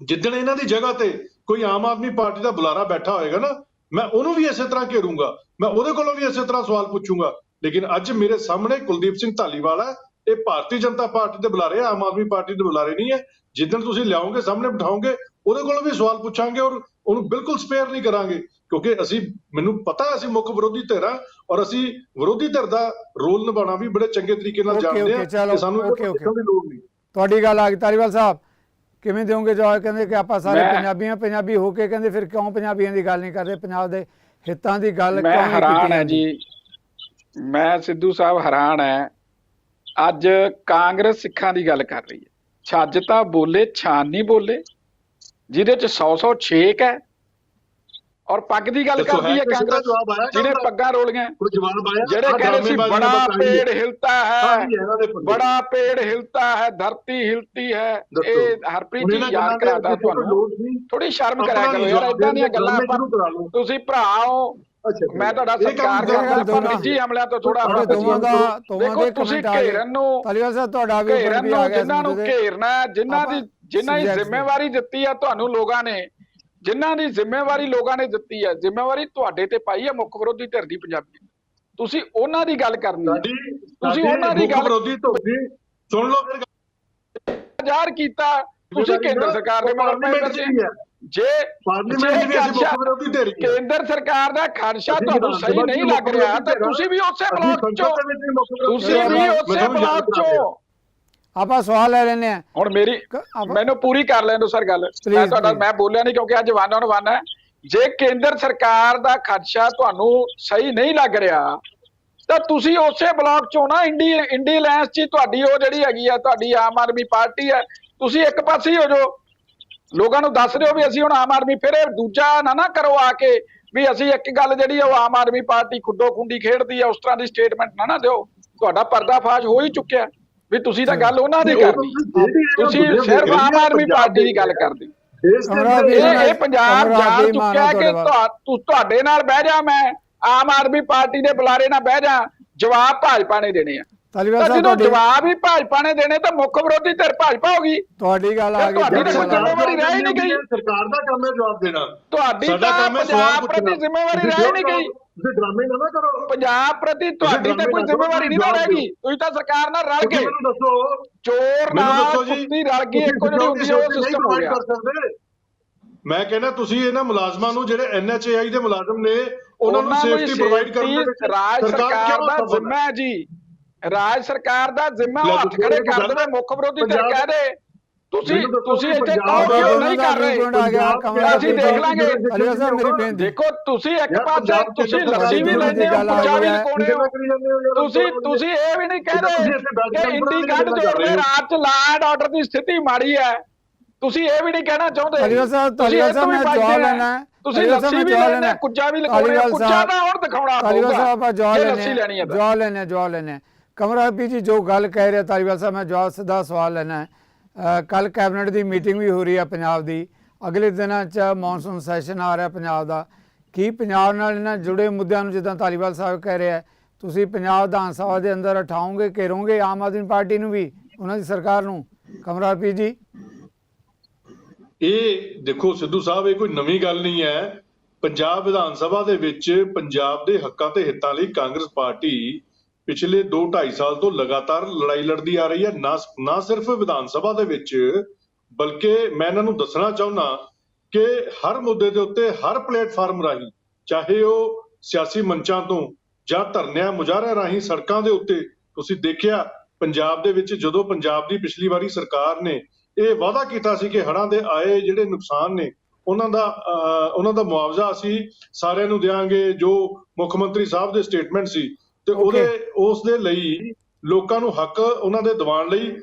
B: ਜਿੱਦਣ ਇਹਨਾਂ ਦੀ ਜਗ੍ਹਾ ਤੇ ਕੋਈ ਆਮ ਆਦਮੀ ਪਾਰਟੀ ਦਾ ਬੁਲਾਰਾ ਬੈਠਾ ਹੋਏਗਾ ਨਾ ਮੈਂ ਉਹਨੂੰ ਵੀ ਇਸੇ ਤਰ੍ਹਾਂ ਘੇਰੂੰਗਾ। ਮੈਂ ਉਹਦੇ ਕੋਲੋਂ ਵੀ ਇਸੇ ਤਰ੍ਹਾਂ ਸਵਾਲ ਪੁੱਛੂੰਗਾ। ਲੇਕਿਨ ਅੱਜ ਮੇਰੇ ਸਾਹਮਣੇ ਕੁਲਦੀਪ ਸਿੰਘ ਧਾਲੀਵਾਲ ਹੈ। ਇਹ ਭਾਰਤੀ ਜਨਤਾ ਪਾਰਟੀ ਦੇ ਬੁਲਾਰੇ ਆ, ਆਮ ਆਦਮੀ ਪਾਰਟੀ ਦੇ ਬੁਲਾਰੇ ਨਹੀਂ ਹੈ। ਜਿੱਦਣ ਤੁਸੀਂ ਲਿਆਓਗੇ ਸਾਹਮਣੇ ਬਿਠਾਓਗੇ ਉਹਦੇ ਕੋਲੋਂ ਵੀ ਸਵਾਲ ਪੁੱਛਾਂਗੇ ਔਰ ਉਹਨੂੰ ਬਿਲਕੁਲ ਸਪੇਅਰ ਨਹੀਂ ਕਰਾਂਗੇ। ਕਿਉਂਕਿ ਅਸੀਂ ਮੈਨੂੰ ਪਤਾ ਹੈ ਅਸੀਂ ਮੁੱਖ ਵਿਰੋਧੀ ਧਿਰ ਹਾਂ ਔਰ ਅਸੀਂ ਵਿਰੋਧੀ ਧਿਰ ਦਾ ਰੋਲ ਨਿਭਾਉਣਾ ਵੀ ਬੜੇ ਚੰਗੇ ਤਰੀਕੇ ਨਾਲ ਜਾਣਦੇ ਹਾਂ
A: ਚਲੋ,
B: ਕਿ ਸਾਨੂੰ ਲੋੜ ਨਹੀਂ।
A: ਤੁਹਾਡੀ ਗੱਲ ਆ ਗਈ। ਤਾਲੀਵਾਲ ਸਾਹਿਬ ਕਿਵੇਂ ਦਿਓਗੇ ਜਵਾਬ? ਕਹਿੰਦੇ ਕਿ ਆਪਾਂ ਸਾਰੇ
C: ਮੈਂ-
A: ਪੰਜਾਬੀਆਂ ਪੰਜਾਬੀ ਹੋ ਕੇ ਕਹਿੰਦੇ ਫਿਰ ਕਿਉਂ ਪੰਜਾਬੀਆਂ ਦੀ ਗੱਲ ਨਹੀਂ ਕਰਦੇ? ਪੰਜਾਬ ਦੇ ਹਿੱਤਾਂ ਦੀ ਗੱਲ
C: ਮੈਂ
A: ਕਿਉਂ ਨਹੀਂ
C: ਹੈਰਾਨ
A: ਕੀਤੀ
C: ਹੈ
A: ਜਾਂਦੀ?
C: ਜੀ। ਮੈਂ ਸਿੱਧੂ ਸਾਹਿਬ ਹੈਰਾਨ ਹੈ ਅੱਜ ਕਾਂਗਰਸ ਸਿੱਖਾਂ ਦੀ ਗੱਲ ਕਰ ਰਹੀ ਹੈ ਛੱਜ ਤਾਂ ਬੋਲੇ ਛਾਨ ਨਹੀਂ ਬੋਲੇ ਜਿਹਦੇ ਚ 100 100 ਛੇਕ ਹੈ ਔਰ ਪੱਗ ਦੀ ਗੱਲ ਕਰਦੀ ਹੈ ਕਾਂਗਰਸ ਜਿਹਨੇ ਪੱਗਾਂ ਰੋਲੀਆਂ ਜਿਹੜੇ ਕਹਿੰਦੇ ਸੀ ਬੜਾ। ਪੇੜ ਹਿਲਤਾ ਹੈ। ਬੜਾ ਪੇੜ ਹਿਲਤਾ ਹੈ ਧਰਤੀ ਹਿਲਤੀ ਹੈ। ਇਹ ਹਰਪ੍ਰੀਤ ਜੀ ਯਾਦ ਕਰਾਦਾ ਤੁਹਾਨੂੰ। ਥੋੜੀ ਸ਼ਰਮ ਕਰਿਆ ਕਰੋ ਯਾਰ ਇਦਾਂ ਦੀਆਂ ਗੱਲਾਂ। ਤੁਸੀਂ ਭਰਾ ਹੋ
B: ਅੱਛਾ
C: ਮੈਂ ਤੁਹਾਡਾ
B: ਦੋਨਾਂ-
C: ਕਰਦਾ ਪਰ ਨਿੱਜੀ ਹਮਲਿਆਂ ਤੋਂ ਥੋੜਾ
B: ਦੋਨਾਂ-
A: ਦੋਵਾਂ ਦਾ ਦੋਵਾਂ ਦੇ
C: ਤੁਸੀਂ
A: ਆ
C: ਘੇਰਨ ਨੂੰ
A: ਤਾਲੀਵਾਲ ਸਾਹਿਬ ਤੁਹਾਡਾ ਵੀ
C: ਘੇਰਨ
A: ਆ
C: ਨੂੰ
A: ਗਿਆ
C: ਜਿਨ੍ਹਾਂ ਨੂੰ। ਘੇਰਨਾ ਹੈ, ਜਿਨ੍ਹਾਂ ਦੀ ਜਿਨ੍ਹਾਂ ਦੀ ਜ਼ਿੰਮੇਵਾਰੀ ਦਿੱਤੀ ਆ ਤੁਹਾਨੂੰ ਲੋਕਾਂ ਨੇ ਜਿਨ੍ਹਾਂ ਦੀ ਜ਼ਿੰਮੇਵਾਰੀ ਲੋਕਾਂ ਨੇ ਦਿੱਤੀ ਹੈ ਜ਼ਿੰਮੇਵਾਰੀ ਤੁਹਾਡੇ ਤੇ ਪਾਈ ਹੈ ਮੁੱਖ ਵਿਰੋਧੀ ਧਿਰ ਦੀ ਪੰਜਾਬੀ। ਤੁਸੀਂ ਉਹਨਾਂ ਦੀ ਗੱਲ ਕਰਨੀ ਹੈ ਤੁਸੀਂ ਉਹਨਾਂ ਦੀ ਗੱਲ-
B: ਵਿਰੋਧੀ ਧੋਦੀ ਸੁਣ ਲਓ ਫਿਰ
C: ਜ਼ਾਹਰ ਕੀਤਾ ਤੁਸੀਂ ਕੇਂਦਰ ਸਰਕਾਰ ਦੇ ਮਗਰ
B: ਵੀ ਹੈ।
C: ਜੇ
B: ਪਾਰਲੀਮੈਂਟ ਵੀ ਅਸੀਂ ਮੁੱਖ ਵਿਰੋਧੀ ਧਿਰ।
C: ਕੇਂਦਰ ਸਰਕਾਰ ਦਾ ਖਰਚਾ ਤੁਹਾਨੂੰ ਸਹੀ ਨਹੀਂ ਲੱਗ ਰਿਹਾ ਤਾਂ। ਤੁਸੀਂ ਵੀ ਉਸੇ ਬਲਾਕ ਚੋਂ
B: ਦੇ
C: ਤੁਸੀਂ ਵੀ। ਉਸੇ ਬਲਾਕ। ਚੋਂ
A: ਆਪਾਂ ਸਵਾਲ ਲੈ ਲੈਨੇ ਆ
C: ਹੁਣ ਮੇਰੀ ਮੈਨੂੰ ਪੂਰੀ ਕਰ ਲੈਣ ਦਿਓ ਸਰ ਗੱਲ ਮੈਂ ਤੁਹਾਡਾ. ਮੈਂ ਬੋਲਿਆ ਨਹੀਂ ਕਿਉਂਕਿ ਅੱਜ ਵਨ ਔਨ ਵਨ ਹੈ ਜੇ ਕੇਂਦਰ ਸਰਕਾਰ ਦਾ ਖਦਸ਼ਾ ਤੁਹਾਨੂੰ ਸਹੀ ਨਹੀਂ ਲੱਗ ਰਿਹਾ ਤਾਂ ਤੁਸੀਂ ਉਸੇ ਬਲਾਕ ਚੋਂ ਨਾ ਇੰਡੀ ਇੰਡੀ ਅਲਾਈਅੰਸ 'ਚ ਤੁਹਾਡੀ ਉਹ ਜਿਹੜੀ ਹੈਗੀ ਆ ਤੁਹਾਡੀ ਆਮ ਆਦਮੀ ਪਾਰਟੀ ਹੈ ਤੁਸੀਂ ਇੱਕ ਪਾਸੇ ਹੀ ਹੋ ਜਾਓ ਲੋਕਾਂ ਨੂੰ ਦੱਸ ਦਿਓ ਵੀ ਅਸੀਂ ਹੁਣ ਆਮ ਆਦਮੀ ਫਿਰ ਇਹ ਦੂਜਾ ਨਾ ਨਾ ਕਰੋ ਆ ਕੇ ਵੀ ਅਸੀਂ ਇੱਕ ਗੱਲ ਜਿਹੜੀ ਆ ਉਹ ਆਮ ਆਦਮੀ ਪਾਰਟੀ ਖੁੱਡੋ ਖੁੰਡੀ ਖੇਡਦੀ ਆ ਉਸ ਤਰ੍ਹਾਂ ਦੀ ਸਟੇਟਮੈਂਟ ਨਾ ਨਾ ਦਿਓ। ਤੁਹਾਡਾ ਪਰਦਾਫਾਸ਼ ਹੋ ਹੀ ਚੁੱਕਿਆ। ਵੀ ਤੁਸੀਂ ਤਾਂ ਗੱਲ ਉਹਨਾਂ ਦੀ ਕਰਨੀ ਤੁਸੀਂ ਸਿਰਫ ਆਮ ਆਦਮੀ ਪਾਰਟੀ ਦੀ ਗੱਲ ਕਰਦੇ।
B: ਇਹ-
C: ਪੰਜਾਬ ਜਾਣ ਚੁੱਕਿਆ ਕਿ
A: ਤੁਹਾਡੇ
C: ਨਾਲ ਬਹਿ ਜਾ ਮੈਂ। ਆਮ ਆਦਮੀ ਪਾਰਟੀ ਦੇ ਬੁਲਾਰੇ ਨਾਲ ਬਹਿ ਜਾ। ਜਵਾਬ ਭਾਜਪਾ ਨੇ ਦੇਣੇ ਆ।
A: ਤਾਲੀਵਾਲ ਸਾਹਿਬ
C: ਜਦੋਂ
A: ਤੁਹਾਡੀ
C: ਜਵਾਬ ਹੀ ਭਾਜਪਾ ਨੇ ਦੇਣੇ ਤਾਂ ਮੁੱਖ ਵਿਰੋਧੀ ਧਿਰ ਭਾਜਪਾ ਹੋਗੀ
A: ਤੁਹਾਡੀ ਗੱਲ ਆ ਗਈ
C: ਤੁਹਾਡੀ ਤਾਂ
A: ਗਈ।
C: ਜ਼ਿੰਮੇਵਾਰੀ ਰਹਿ ਹੀ ਨਹੀਂ ਗਈ।
B: ਸਰਕਾਰ ਦਾ ਕੰਮ ਹੈ ਜਵਾਬ ਦੇਣਾ।
C: ਤੁਹਾਡੀ ਤਾਂ
B: ਹੈ
C: ਪੰਜਾਬ ਪ੍ਰਤੀ। ਜ਼ਿੰਮੇਵਾਰੀ ਰਹਿ ਹੀ ਨਹੀਂ ਗਈ।
B: ਤੁਸੀਂ ਡਰਾਮੇ ਨਾ ਨਾ ਕਰੋ।
C: ਪੰਜਾਬ ਪ੍ਰਤੀ ਤੁਹਾਡੀ ਤਾਂ ਕੋਈ ਜ਼ਿੰਮੇਵਾਰੀ ਨਹੀਂ ਰਹਿ ਗਈ। ਤੁਸੀਂ ਤਾਂ ਸਰਕਾਰ ਨਾਲ ਰਲ ਗਏ।
B: ਮੈਨੂੰ ਦੱਸੋ।
C: ਚੋਰ ਨਾਲ ਕੁੱਤੀ ਰਲ ਗਈ ਇੱਕੋ ਜਿਹੜੀ ਹੁੰਦੀ ਉਹ ਸਿਸਟਮ ਹੋ ਗਿਆ।
B: ਕਰ ਸਕਦੇ। ਮੈਂ ਕਹਿੰਦਾ ਤੁਸੀਂ ਇਹਨਾਂ ਮੁਲਾਜ਼ਮਾਂ ਨੂੰ ਜਿਹੜੇ ਐਨਐਚਏਆਈ ਦੇ ਮੁਲਾਜ਼ਮ ਨੇ ਉਹਨਾਂ ਨੂੰ ਸੇਫਟੀ ਪ੍ਰੋਵਾਈਡ ਕਰਨ ਦੇ ਵਿੱਚ
C: ਰਾਜ ਸਰਕਾਰ ਦਾ
B: ਹੈ?
C: ਜ਼ਿੰਮਾ ਹੈ ਜੀ। ਰਾਜ ਸਰਕਾਰ ਦਾ ਜ਼ਿੰਮਾ ਉਹ
B: ਲੈ
C: ਹੱਥ ਖੜੇ ਕਰ ਦੇਵੇ ਮੁੱਖ ਵਿਰੋਧੀ ਧਿਰ ਕਹਿ ਦੇ। ਤੁਸੀਂ ਤੁਸੀਂ ਇੱਥੇ ਕਹੋ ਨਹੀਂ ਕਰ ਰਹੇ।
A: ਆ
C: ਅਸੀਂ ਦੇਖ ਲਾਂਗੇ।
A: ਅਲੀ ਸਾਹਿਬ ਮੇਰੀ ਬੇਨਤੀ।
C: ਦੇਖੋ ਤੁਸੀਂ ਇੱਕ ਪਾਸੇ ਤੁਸੀਂ ਲੱਸੀ ਵੀ ਲੈਂਦੇ ਹੋ
A: ਆ
C: ਪੁੱਛਾ ਵੀ। ਲਕਾਉਣੇ ਹੋ। ਤੁਸੀਂ ਤੁਸੀਂ ਇਹ ਵੀ ਨਹੀਂ ਕਹਿ ਰਹੇ ਕਿ ਇੰਡੀ ਗੱਡ ਜੋੜ
B: ਹੋ।
C: ਰਾਤ ਚ ਲਾਅ ਐਂਡ ਆਰਡਰ ਦੀ ਸਥਿਤੀ ਮਾੜੀ ਹੈ। ਤੁਸੀਂ ਇਹ ਵੀ ਨਹੀਂ ਕਹਿਣਾ ਚਾਹੁੰਦੇ।
A: ਧਾਲੀਵਾਲ ਸਾਹਿਬ
C: ਤੁਸੀਂ
A: ਧਾਲੀਵਾਲ
C: ਇਹ ਤੋਂ
A: ਸਾਹਿਬ ਮੈਂ ਜਵਾਬ
C: ਆ।
A: ਲੈਣਾ ਹੈ।
C: ਤੁਸੀਂ ਲੱਸੀ ਵੀ ਲੈਣਾ ਕੁੱਜਾ ਵੀ ਲਗਾਉਣਾ ਕੁੱਜਾ ਦਾ ਹੁਣ ਦਿਖਾਉਣਾ ਪਊਗਾ।
A: ਸਾਹਿਬ ਆਪਾਂ ਜਵਾਬ ਲੈਣੇ। ਜਵਾਬ ਲੈਣੇ ਜਵਾਬ ਲੈਣੇ ਕਮਰਾ ਪੀ ਜੀ ਜੋ ਗੱਲ ਕਹਿ ਰਿਹਾ ਤਾਲੀਬਾਲ ਸਾਹਿਬ, ਮੈਂ ਜਵਾਬ ਸਿੱਧਾ ਸਵਾਲ ਲੈਣਾ ਹੈ। ਕੱਲ ਕੈਬਨਿਟ ਦੀ ਮੀਟਿੰਗ ਵੀ ਹੋ ਰਹੀ ਹੈ ਪੰਜਾਬ ਦੀ। ਅਗਲੇ ਦਿਨਾਂ 'ਚ ਮੌਨਸੂਨ ਸੈਸ਼ਨ ਆ ਰਿਹਾ ਪੰਜਾਬ ਦਾ। ਕੀ ਪੰਜਾਬ ਨਾਲ ਇਹਨਾਂ ਜੁੜੇ ਮੁੱਦਿਆਂ ਨੂੰ ਜਿੱਦਾਂ ਤਾਲੀਬਾਲ ਸਾਹਿਬ ਕਹਿ ਰਿਹਾ ਤੁਸੀਂ ਪੰਜਾਬ ਵਿਧਾਨ ਸਭਾ ਦੇ ਅੰਦਰ ਉਠਾਓਗੇ, ਘੇਰੋਗੇ ਆਮ ਆਦਮੀ ਪਾਰਟੀ ਨੂੰ ਵੀ, ਉਹਨਾਂ ਦੀ ਸਰਕਾਰ ਨੂੰ? ਕਮਰਾ ਪੀ ਜੀ
B: ਇਹ ਦੇਖੋ ਸਿੱਧੂ ਸਾਹਿਬ, ਇਹ ਕੋਈ ਨਵੀਂ ਗੱਲ ਨਹੀਂ ਹੈ। ਪੰਜਾਬ ਵਿਧਾਨ ਸਭਾ ਦੇ ਵਿੱਚ ਪੰਜਾਬ ਦੇ ਹੱਕਾਂ ਤੇ ਹਿੱਤਾਂ ਲਈ ਕਾਂਗਰਸ ਪਾਰਟੀ ਪਿਛਲੇ 2-2.5 ਸਾਲ ਤੋਂ ਲਗਾਤਾਰ ਲੜਾਈ ਲੜਦੀ ਆ ਰਹੀ ਹੈ ਨਾ ਨਾ ਸਿਰਫ ਵਿਧਾਨ ਸਭਾ ਦੇ ਵਿੱਚ ਬਲਕਿ ਮੈਂ ਇਹਨਾਂ ਨੂੰ ਦੱਸਣਾ ਚਾਹੁੰਦਾ ਕਿ ਹਰ ਮੁੱਦੇ ਦੇ ਉੱਤੇ ਹਰ ਪਲੇਟਫਾਰਮ ਰਾਹੀਂ ਚਾਹੇ ਉਹ ਸਿਆਸੀ ਮੰਚਾਂ ਤੋਂ ਜਾਂ ਧਰਨਿਆਂ ਮੁਜ਼ਾਹਰਿਆਂ ਰਾਹੀਂ ਸੜਕਾਂ ਦੇ ਉੱਤੇ ਤੁਸੀਂ ਦੇਖਿਆ ਪੰਜਾਬ ਦੇ ਵਿੱਚ ਜਦੋਂ ਪੰਜਾਬ ਦੀ ਪਿਛਲੀ ਵਾਰੀ ਸਰਕਾਰ ਨੇ ਇਹ ਵਾਅਦਾ ਕੀਤਾ ਸੀ ਕਿ ਹੜ੍ਹਾਂ ਦੇ ਆਏ ਜਿਹੜੇ ਨੁਕਸਾਨ ਨੇ ਉਹਨਾਂ ਦਾ ਅਹ, ਉਹਨਾਂ ਦਾ ਮੁਆਵਜ਼ਾ ਅਸੀਂ ਸਾਰਿਆਂ ਨੂੰ ਦੇਵਾਂਗੇ ਜੋ ਮੁੱਖ ਮੰਤਰੀ ਸਾਹਿਬ ਦੇ ਸਟੇਟਮੈਂਟ ਸੀ ਤੇ ਉਹਦੇ ਉਸ ਦੇ ਲਈ ਲੋਕਾਂ ਨੂੰ ਹੱਕ ਉਹਨਾਂ ਦੇ ਦਿਵਾਉਣ ਲਈ.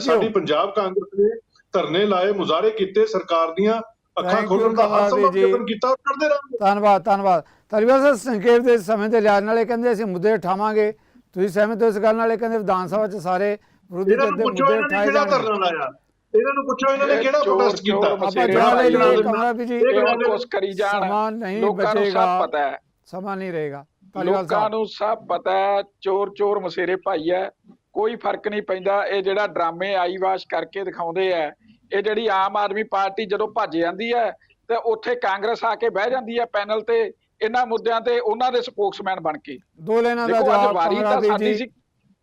B: ਸਾਡੀ ਪੰਜਾਬ ਕਾਂਗਰਸ ਨੇ ਧਰਨੇ ਲਾਏ ਮੁਜ਼ਾਹਰੇ ਕੀਤੇ ਸਰਕਾਰ ਦੀਆਂ ਅੱਖਾਂ ਖੋਲ੍ਹਣ ਦਾ ਹਰ ਸੰਭਵ
A: ਜੀ।
B: ਯਤਨ ਕੀਤਾ ਔਰ ਕਰਦੇ ਰਹਾਂਗੇ
A: ਧੰਨਵਾਦ ਧੰਨਵਾਦ। ਤਾਲੀਬਾਲ ਸਾਹਿਬ ਸੰਖੇਪ ਦੇ ਸਮੇਂ ਦੇ ਲਿਹਾਜ਼ ਨਾਲ ਇਹ ਕਹਿੰਦੇ ਅਸੀਂ ਮੁੱਦੇ ਉਠਾਵਾਂਗੇ। ਤੁਸੀਂ ਸਹਿਮਤ ਹੋ ਇਸ ਗੱਲ ਨਾਲ ਇਹ ਕਹਿੰਦੇ ਵਿਧਾਨ ਸਭਾ 'ਚ ਸਾਰੇ ਵਿਰੋਧੀ ਧਿਰ ਦੇ ਮੁੱਦੇ
B: ਇਹਨਾਂ ਨੇ
A: ਉਠਾਏ
B: ਕਿਹੜਾ
A: ਜਾਣਗੇ।
B: ਧਰਨਾ ਲਾਇਆ? ਇਹਨਾਂ ਨੂੰ ਪੁੱਛੋ ਇਹਨਾਂ ਨੇ ਕਿਹੜਾ ਪ੍ਰੋਟੈਸਟ ਕੀਤਾ?
A: ਆਪਾਂ
C: ਮਸੇਰੇ
A: ਜਵਾਬ ਲੈ
C: ਭਾਈ
A: ਲਈਏ
C: ਨਾਲ
A: ਕਮਰਾ ਵੀ ਜੀ।
B: ਇਹ
C: ਕੁਛ ਕਰੀ ਜਾਣ।
A: ਸਮਾਂ ਨਹੀਂ
C: ਲੋਕਾਂ ਨੂੰ
A: ਬਚੇਗਾ।
C: ਸਭ ਪਤਾ ਹੈ।
A: ਸਮਾਂ ਨਹੀਂ ਰਹੇਗਾ।
C: ਲੋਕਾਂ
A: ਸਾਹਿਬ
C: ਨੂੰ ਸਭ ਪਤਾ ਹੈ ਚੋਰ ਚੋਰ ਮਸੇਰੇ ਭਾਈ ਹੈ ਕੋਈ ਫ਼ਰਕ ਨਹੀਂ ਪੈਂਦਾ ਇਹ ਜਿਹੜਾ ਡਰਾਮੇ ਆਈਵਾਸ਼ ਕਰਕੇ ਦਿਖਾਉਂਦੇ ਆ ਇਹ ਜਿਹੜੀ ਆਮ ਆਦਮੀ ਪਾਰਟੀ ਜਦੋਂ ਭੱਜ ਜਾਂਦੀ ਹੈ ਤੇ ਉੱਥੇ ਕਾਂਗਰਸ ਆ ਕੇ ਬਹਿ ਜਾਂਦੀ ਹੈ ਪੈਨਲ ਤੇ ਇਹਨਾਂ ਮੁੱਦਿਆਂ ਤੇ ਉਹਨਾਂ ਦੇ ਸਪੋਕਸਮੈਨ ਬਣ ਕੇ
A: ਦੋ ਲੈਣਾ ਦਾ ਜਵਾਬ
C: ਵਾਰੀ ਤਾਂ ਸਾਡੀ ਸੀ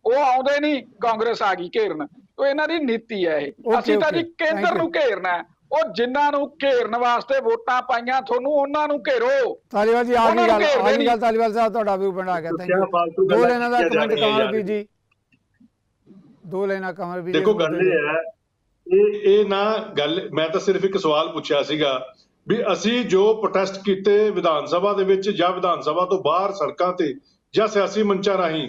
C: ਉਹ ਆਉਂਦੇ ਨਹੀਂ ਕਾਂਗਰਸ ਆ ਗਈ ਘੇਰਨ ਉਹ ਇਹਨਾਂ ਦੀ ਨੀਤੀ ਹੈ ਇਹ ਅਸੀਂ ਤਾਂ ਜੀ ਕੇਂਦਰ. ਨੂੰ ਘੇਰਨਾ। ਉਹ ਜਿਨ੍ਹਾਂ ਨੂੰ ਘੇਰਨ ਵਾਸਤੇ ਵੋਟਾਂ ਪਾਈਆਂ ਤੁਹਾਨੂੰ ਉਹਨਾਂ ਨੂੰ ਘੇਰੋ
A: ਤਾਲੀਬਾਲ ਜੀ ਆ
C: ਉਹਨਾਂ
A: ਗਈ
C: ਨੂੰ
A: ਗੱਲ
C: ਘੇਰਦੇ
A: ਆ ਗਈ
C: ਨਹੀਂ।
A: ਗੱਲ ਤਾਲੀਬਾਲ ਸਾਹਿਬ ਤੁਹਾਡਾ ਵੀ ਬਣਾ ਗਿਆ ਥੈਂਕ ਯੂ ਦੋ ਲੈਣਾ ਦਾ ਕਮੈਂਟ ਕਮਰ ਵੀ। ਜੀ ਦੋ ਲੈਣਾ ਕਮਰ ਵੀ
B: ਦੇਖੋ ਗੱਲ ਇਹ ਹੈ ਇਹ ਇਹ ਨਾ ਗੱਲ ਮੈਂ ਤਾਂ ਸਿਰਫ ਇੱਕ ਸਵਾਲ ਪੁੱਛਿਆ ਸੀਗਾ ਵੀ ਅਸੀਂ ਜੋ ਪ੍ਰੋਟੈਸਟ ਕੀਤੇ ਵਿਧਾਨ ਸਭਾ ਦੇ ਵਿੱਚ ਜਾਂ ਵਿਧਾਨ ਸਭਾ ਤੋਂ ਬਾਹਰ ਸੜਕਾਂ ਤੇ ਜਾਂ ਸਿਆਸੀ ਮੰਚਾਂ ਰਾਹੀਂ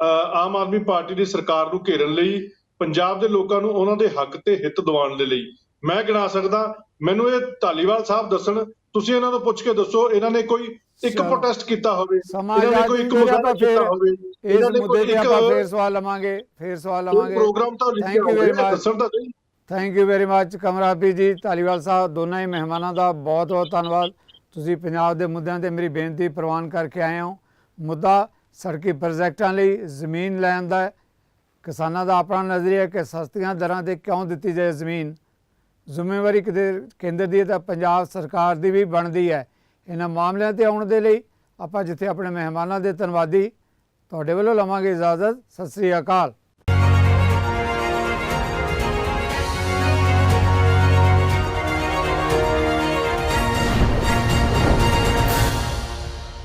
B: ਅਹ, ਆਮ ਆਦਮੀ ਪਾਰਟੀ ਦੀ ਸਰਕਾਰ ਨੂੰ ਘੇਰਨ ਲਈ ਪੰਜਾਬ ਦੇ ਲੋਕਾਂ ਨੂੰ ਉਹਨਾਂ ਦੇ ਹੱਕ ਤੇ ਹਿੱਤ ਦਿਵਾਉਣ ਦੇ ਲਈ ਮੈਂ ਗਿਣਾ ਸਕਦਾ ਮੈਨੂੰ ਇਹ ਧਾਲੀਵਾਲ ਸਾਹਿਬ ਦੱਸਣ ਤੁਸੀਂ ਇਹਨਾਂ ਤੋਂ ਪੁੱਛ ਕੇ ਦੱਸੋ ਇਹਨਾਂ ਨੇ ਕੋਈ ਇੱਕ। ਪ੍ਰੋਟੈਸਟ ਕੀਤਾ ਹੋਵੇ ਇਹਨਾਂ ਨੇ ਕੋਈ ਇੱਕ ਮੁਜ਼ਾਹਰਾ ਕੀਤਾ ਹੋਵੇ
A: ਇਸ
B: ਨੇ
A: ਮੁੱਦੇ ਤੇ ਆਪਾਂ ਫੇਰ ਸਵਾਲ ਲਵਾਂਗੇ ਫੇਰ ਸਵਾਲ ਲਵਾਂਗੇ
B: ਪ੍ਰੋਗਰਾਮ ਤਾਂ ਲਿਖਿਆ ਹੋਵੇ. ਦੱਸਣ ਤਾਂ ਸਹੀ
A: ਥੈਂਕ ਯੂ ਵੈਰੀ ਮੱਚ ਕਮਰਾਪੀ ਜੀ ਧਾਲੀਵਾਲ ਸਾਹਿਬ ਦੋਨਾਂ ਹੀ ਮਹਿਮਾਨਾਂ ਦਾ ਬਹੁਤ ਬਹੁਤ ਧੰਨਵਾਦ ਤੁਸੀਂ ਪੰਜਾਬ ਦੇ ਮੁੱਦਿਆਂ ਤੇ ਮੇਰੀ ਬੇਨਤੀ ਪ੍ਰਵਾਨ ਕਰਕੇ ਆਏ ਹੋ ਮੁੱਦਾ ਸੜਕੀ ਪ੍ਰੋਜੈਕਟਾਂ ਲਈ ਜ਼ਮੀਨ ਲੈਣ ਦਾ। ਕਿਸਾਨਾਂ ਦਾ ਆਪਣਾ ਨਜ਼ਰੀਆ ਕਿ ਸਸਤੀਆਂ ਦਰਾਂ ਤੇ ਕਿਉਂ ਦਿੱਤੀ ਜਾਏ ਜ਼ਮੀਨ ਜ਼ਿੰਮੇਵਾਰੀ ਕਿਤੇ ਕੇਂਦਰ ਦੀ ਹੈ ਤਾਂ ਪੰਜਾਬ ਸਰਕਾਰ ਦੀ ਵੀ ਬਣਦੀ ਹੈ। ਇਹਨਾਂ ਮਾਮਲਿਆਂ ਤੇ ਆਉਣ ਦੇ ਲਈ ਆਪਾਂ ਜਿੱਥੇ ਆਪਣੇ ਮਹਿਮਾਨਾਂ ਦੇ ਧੰਨਵਾਦੀ ਤੁਹਾਡੇ ਵੱਲੋਂ ਲਵਾਂਗੇ ਇਜਾਜ਼ਤ। ਸਤਿ ਸ੍ਰੀ ਅਕਾਲ।